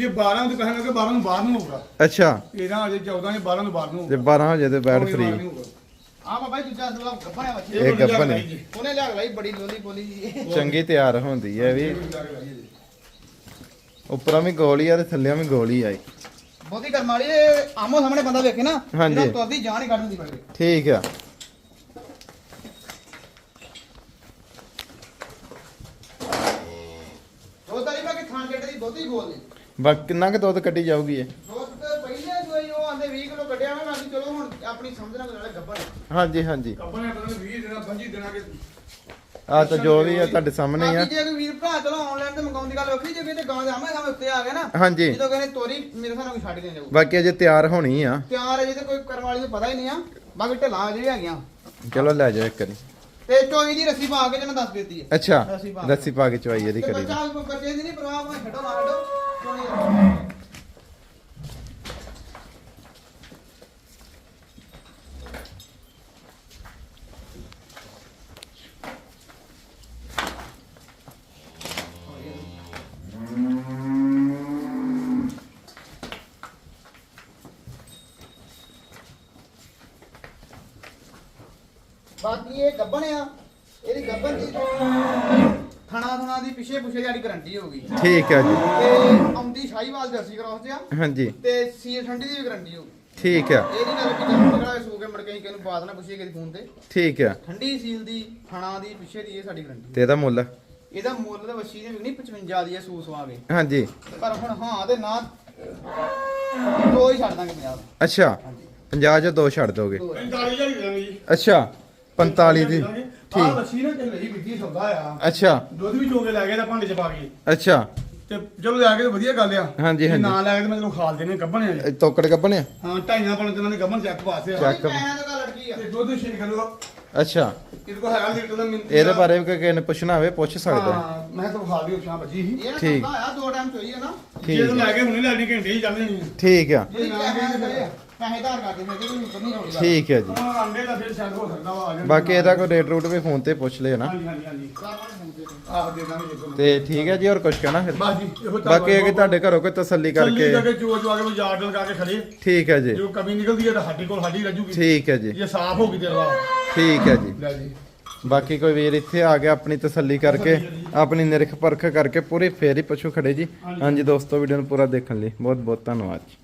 Speaker 2: ਜੇ 12 ਦੇ ਪੈਸੇ ਲੱਗੇ 12 ਨੂੰ ਬਾਹਰ ਨੂੰ ਹੋਊਗਾ।
Speaker 1: ਅੱਛਾ।
Speaker 2: ਇਹਦਾ ਅਜੇ 14 ਜੇ 12 ਨੂੰ ਬਾਹਰ ਨੂੰ
Speaker 1: ਜੇ
Speaker 2: ਹੋਊਗਾ।
Speaker 1: 12 ਹੋ ਜੇ ਤੇ ਬੈਡ ਫ੍ਰੀ
Speaker 2: ਨਹੀਂ।
Speaker 3: ਆ ਬਾਬਾ ਜੀ ਦੂਜਾ ਦਵਾ ਗੱਭਣਿਆ ਬੱਚੇ।
Speaker 1: ਇਹ ਹੈ।
Speaker 2: ਲਾਈ ਜੀ।
Speaker 3: ਉਹਨੇ ਲਿਆ ਲਈ ਬੜੀ ਲੋਲੀ ਬੋਲੀ ਜੀ।
Speaker 1: ਚੰਗੀ ਤਿਆਰ ਹੁੰਦੀ ਹੈ ਵੀ। ਉੱਪਰੋਂ ਵੀ ਗੋਲੀ ਆ ਤੇ ਥੱਲੇੋਂ ਵੀ ਗੋਲੀ ਆਈ
Speaker 3: ਬਹੁਤੀ ਕਰਮ ਵਾਲੀ ਆਮੋ ਸਾਹਮਣੇ ਬੰਦਾ ਵੇਖੇ ਨਾ
Speaker 1: ਹਾਂਜੀ।
Speaker 3: ਤੁਰਦੀ ਜਾਨ ਹੀ ਕੱਢ ਦਿੰਦੀ ਬੜੇ
Speaker 1: ਠੀਕ ਆ
Speaker 3: ਦੋ ਤਾਰੀ ਮੈਂ ਕਿ ਥਾਂ ਜੱਟ ਦੀ ਬਹੁਤੀ ਬੋਲਦੀ
Speaker 1: ਬਾ ਕਿੰਨਾ ਕੁ ਦੁੱਧ ਕੱਢੀ ਜਾਊਗੀ ਇਹ?
Speaker 3: ਦੋਸਤ ਪਹਿਲੇ ਸੋਈ ਉਹ ਆਂਦੇ 20 ਕਿਲੋ ਕੱਢਿਆ ਮੈਂ ਬਾਕੀ ਚਲੋ ਹੁਣ ਆਪਣੀ ਸਮਝ ਨਾਲ ਨਾਲੇ
Speaker 1: ਹਾਂਜੀ ਹਾਂਜੀ।
Speaker 2: ਆਪਣੇ ਪਤਾ ਨਹੀਂ 20 ਦਿਨਾਂ 25 ਦਿਨਾਂ ਕੇ
Speaker 1: ਆ ਤਾਂ ਜੋ ਵੀ ਆ ਤੁਹਾਡੇ ਸਾਹਮਣੇ ਆ।
Speaker 3: ਬਾਕੀ ਜੇ ਕੋਈ ਵੀਰ ਭਰਾ ਚਲੋ ਆਨਲਾਈਨ ਤੇ ਮੰਗਾਉਣ ਦੀ ਗੱਲ ਵੱਖਰੀ ਜੇ ਕਿਤੇ ਗਾਂ ਦੇ ਆਮੇ ਸਾਹਮਣੇ ਉੱਤੇ ਆ ਗਏ ਨਾ
Speaker 1: ਹਾਂਜੀ।
Speaker 3: ਜਦੋਂ ਕਹਿੰਦੇ ਤੋਰੀ ਮੇਰੇ ਸਾਨੂੰ ਕੋਈ ਛੱਡ ਕੇ ਜਾਊ
Speaker 1: ਬਾਕੀ ਅਜੇ ਤਿਆਰ ਹੋਣੀ ਆ।
Speaker 3: ਤਿਆਰ ਹੈ ਜੇ ਤੇ ਕੋਈ ਕਰਨ ਵਾਲੀ ਨੂੰ ਪਤਾ ਹੀ ਨਹੀਂ ਆ ਬਾਕੀ ਢਿੱਲਾਂ ਅਜੇ ਵੀ ਹੈਗੀਆਂ।
Speaker 1: ਚਲੋ ਲੈ ਜਾਓ ਇੱਕ ਵਾਰੀ।
Speaker 3: ਤੇ ਚੋਈ ਦੀ ਰੱਸੀ ਪਾ ਕੇ ਜਿਹਨੇ ਦੱਸ ਦਿੱਤੀ ਹੈ
Speaker 1: ਅੱਛਾ
Speaker 3: ਰੱਸੀ ਪਾ
Speaker 1: ਕੇ। ਚਵਾਈ ਇਹਦੀ ਕਰੀ।
Speaker 3: ਬੱਚਾ ਦੀ ਨਹੀਂ ਪਰਵਾਹ ਭਾਵੇਂ ਛੱਡੋ ਨਾ ਛੱਡੋ। ਚੋਈ ਰੱਖੋ। ਬਾਕੀ ਇਹ ਗੱਬਣ ਆ ਇਹਦੀ ਗੱਬਣ ਦੀ ਥਣਾ ਥਣਾ ਦੀ ਪਿਛੇ ਪੁਛੇ ਜਿਹੜੀ ਗਰੰਟੀ ਹੋਗੀ
Speaker 1: ਠੀਕ ਹੈ ਜੀ।
Speaker 3: ਤੇ ਆਉਂਦੀ ਸ਼ਾਹੀਵਾਲ ਜਰਸੀ ਕ੍ਰਾਸ ਤੇ ਆ
Speaker 1: ਹਾਂਜੀ।
Speaker 3: ਤੇ ਸੀਲ ਠੰਡੀ ਦੀ ਵੀ ਗਰੰਟੀ ਹੋਗੀ
Speaker 1: ਠੀਕ ਆ
Speaker 3: ਇਹ ਨਹੀਂ ਗੱਲ ਕਿ ਜਦ ਨਿਕਲਾ ਸੋ ਕੇ ਮੜ ਕੇ ਕਿਸੇ ਨੂੰ ਬਾਤ ਨਾ ਪੁੱਛੀਏ ਕਿਸੇ ਫੋਨ ਤੇ।
Speaker 1: ਠੀਕ ਆ
Speaker 3: ਠੰਡੀ ਸੀਲ ਦੀ ਥਣਾ ਦੀ ਪਿਛੇ ਦੀ ਇਹ ਸਾਡੀ ਗਰੰਟੀ
Speaker 1: ਤੇ ਇਹਦਾ ਮੁੱਲ?
Speaker 3: ਇਹਦਾ ਮੁੱਲ ਤਾਂ ਵਸ਼ੀ ਦੇ ਵਿਕਣੀ 55 ਦੀ ਹੈ ਸੂਸ ਵਾਗੇ
Speaker 1: ਹਾਂਜੀ।
Speaker 3: ਪਰ ਹੁਣ ਹਾਂ ਤੇ ਨਾ ਦੋ ਹੀ ਛੱਡ ਦਾਂਗੇ 50
Speaker 1: ਅੱਛਾ। 50 ਚ ਦੋ ਛੱਡ ਦੋਗੇ।
Speaker 3: ਦੋ
Speaker 2: 45000 ਦੇ ਦਾਂਗੇ ਜੀ।
Speaker 1: ਅੱਛਾ। 45 ਦੀ।
Speaker 2: ਆਹ
Speaker 1: ਠੀਕ
Speaker 2: ਲੱਸੀ ਨਾ ਤੇ ਲਈ ਵਿੱਧੀ ਸੌਦਾ ਆ।
Speaker 1: ਅੱਛਾ।
Speaker 2: ਦੁੱਧ ਵੀ ਚੋਗੇ ਲੈ ਗਏ ਤਾਂ ਭਾਂਡੇ ਚ ਪਾ ਕੇ।
Speaker 1: ਅੱਛਾ।
Speaker 2: ਤੇ ਚਲੋ ਲੈ ਕੇ ਤੇ ਵਧੀਆ ਗੱਲ ਆ।
Speaker 1: ਹਾਂਜੀ,
Speaker 2: ਜੇ
Speaker 1: ਹਾਂਜੀ।
Speaker 2: ਨਾ ਲੈ ਕੇ ਤੇ ਮੈਂ ਤੈਨੂੰ ਖਾਲ ਦੇਣੇ ਗੱਭਣ ਆ ਜੀ।
Speaker 1: ਇਹ ਤੋਕੜ ਕੱਪਣਿਆ
Speaker 2: ਹਾਂ ਢਾਈਆਂ ਪਾਣ ਤੇ ਇਹਨਾਂ ਨੇ ਗੱਭਣ ਚੈੱਕ ਪਾਸੇ ਆ।
Speaker 1: ਚੱਕ।
Speaker 3: ਪੈਸਿਆਂ ਦਾ ਗੱਲ ਅੜਕੀ ਆ।
Speaker 2: ਤੇ ਦੁੱਧ ਛੇ ਕਿਲੋ
Speaker 1: ਅੱਛਾ।
Speaker 2: ਇਹਦੇ ਕੋਲ ਹੈਗਾ ਲੀਟਰ ਦਾ ਮਿੰਟ
Speaker 1: ਇਹਦੇ ਬਾਰੇ ਵੀ ਕੋਈ ਕਿਸੇ ਨੇ ਪੁੱਛਣਾ ਹੋਵੇ ਪੁੱਛ ਸਕਦਾ। ਹੈ।
Speaker 2: ਹਾਂ ਮੈਂ ਤਾਂ ਖਾ ਦਿਓ ਸ਼ਾਮ ਬੱਜੀ ਸੀ।
Speaker 3: ਇਹ ਨਾ
Speaker 1: ਠੀਕ।
Speaker 3: ਸੌਦਾ ਆ ਦੋ ਟਾਈਮ ਚੋਈ ਹੈ ਨਾ।
Speaker 2: ਜੇ
Speaker 1: ਠੀਕ
Speaker 2: ਤੂੰ ਲੈ ਕੇ ਹੁਣੇ ਲੈਣੀ ਘੰਟੇ ਹੀ ਚੱਲ ਜਾਣੀ
Speaker 1: ਠੀਕ ਆ।
Speaker 3: ਜਿਹੜੀ ਪੈਸੇ ਦਾ ਕਰਦੇ ਨਹੀਂ
Speaker 1: ਠੀਕ ਹੈ ਜੀ।
Speaker 2: ਹਾਂ ਆਂਡੇ ਦਾ ਫਿਰ ਸ਼ਾਇਦ ਹੋ ਸਕਦਾ ਵਾ ਆ ਜਾਣ
Speaker 1: ਬਾਕੀ ਇਹਦਾ ਕੋਈ ਰੇਟ ਰੂਟ ਵੀ ਫੋਨ ਤੇ ਪੁੱਛ ਲਿਓ ਨਾ।
Speaker 2: ਹਾਂਜੀ ਹਾਂਜੀ ਹਾਂਜੀ। ਆਹ ਦੇ ਦਾਂਗੇ ਜੀ
Speaker 1: ਤੇ ਠੀਕ ਹੈ ਜੀ ਹੋਰ ਕੁਝ ਕਹਿਣਾ ਫਿਰ?
Speaker 2: ਬਸ ਜੀ ਇਹੋ
Speaker 1: ਬਾਕੀ ਇਹ ਕਿ ਤੁਹਾਡੇ ਘਰੋਂ ਕੋਈ ਤਸੱਲੀ
Speaker 2: ਕਰਕੇ
Speaker 1: ਕਰਕੇ
Speaker 2: ਜੋ ਜੋ ਆ ਕੇ ਕੋਈ ਯਾਰਡ ਲਗਾ ਕੇ ਖੜੇ।
Speaker 1: ਠੀਕ ਹੈ ਜੀ।
Speaker 2: ਜੋ ਕਮੀ ਨਿਕਲਦੀ ਹੈ ਤਾਂ ਸਾਡੀ ਕੋਲ ਸਾਡੀ ਰੱਜੂਗੀ
Speaker 1: ਠੀਕ ਹੈ ਜੀ।
Speaker 2: ਜੇ ਸਾਫ਼ ਹੋ ਗਈ ਤੇ ਵਾ
Speaker 1: ਠੀਕ ਹੈ ਜੀ।
Speaker 2: ਲੈ ਜੀ।
Speaker 1: ਬਾਕੀ ਕੋਈ ਵੀਰ ਇੱਥੇ ਆ ਗਿਆ ਆਪਣੀ ਤਸੱਲੀ ਕਰਕੇ ਆਪਣੀ ਨਿਰਖ ਪਰਖ ਕਰਕੇ ਪੂਰੀ ਫੇਰ ਹੀ ਪਸ਼ੂ ਖੜੇ ਜੀ। ਹਾਂਜੀ। ਦੋਸਤੋ ਵੀਡੀਓ ਨੂੰ ਪੂਰਾ ਦੇਖਣ ਲਈ ਬਹੁਤ ਬਹੁਤ ਧੰਨਵਾਦ ਜੀ।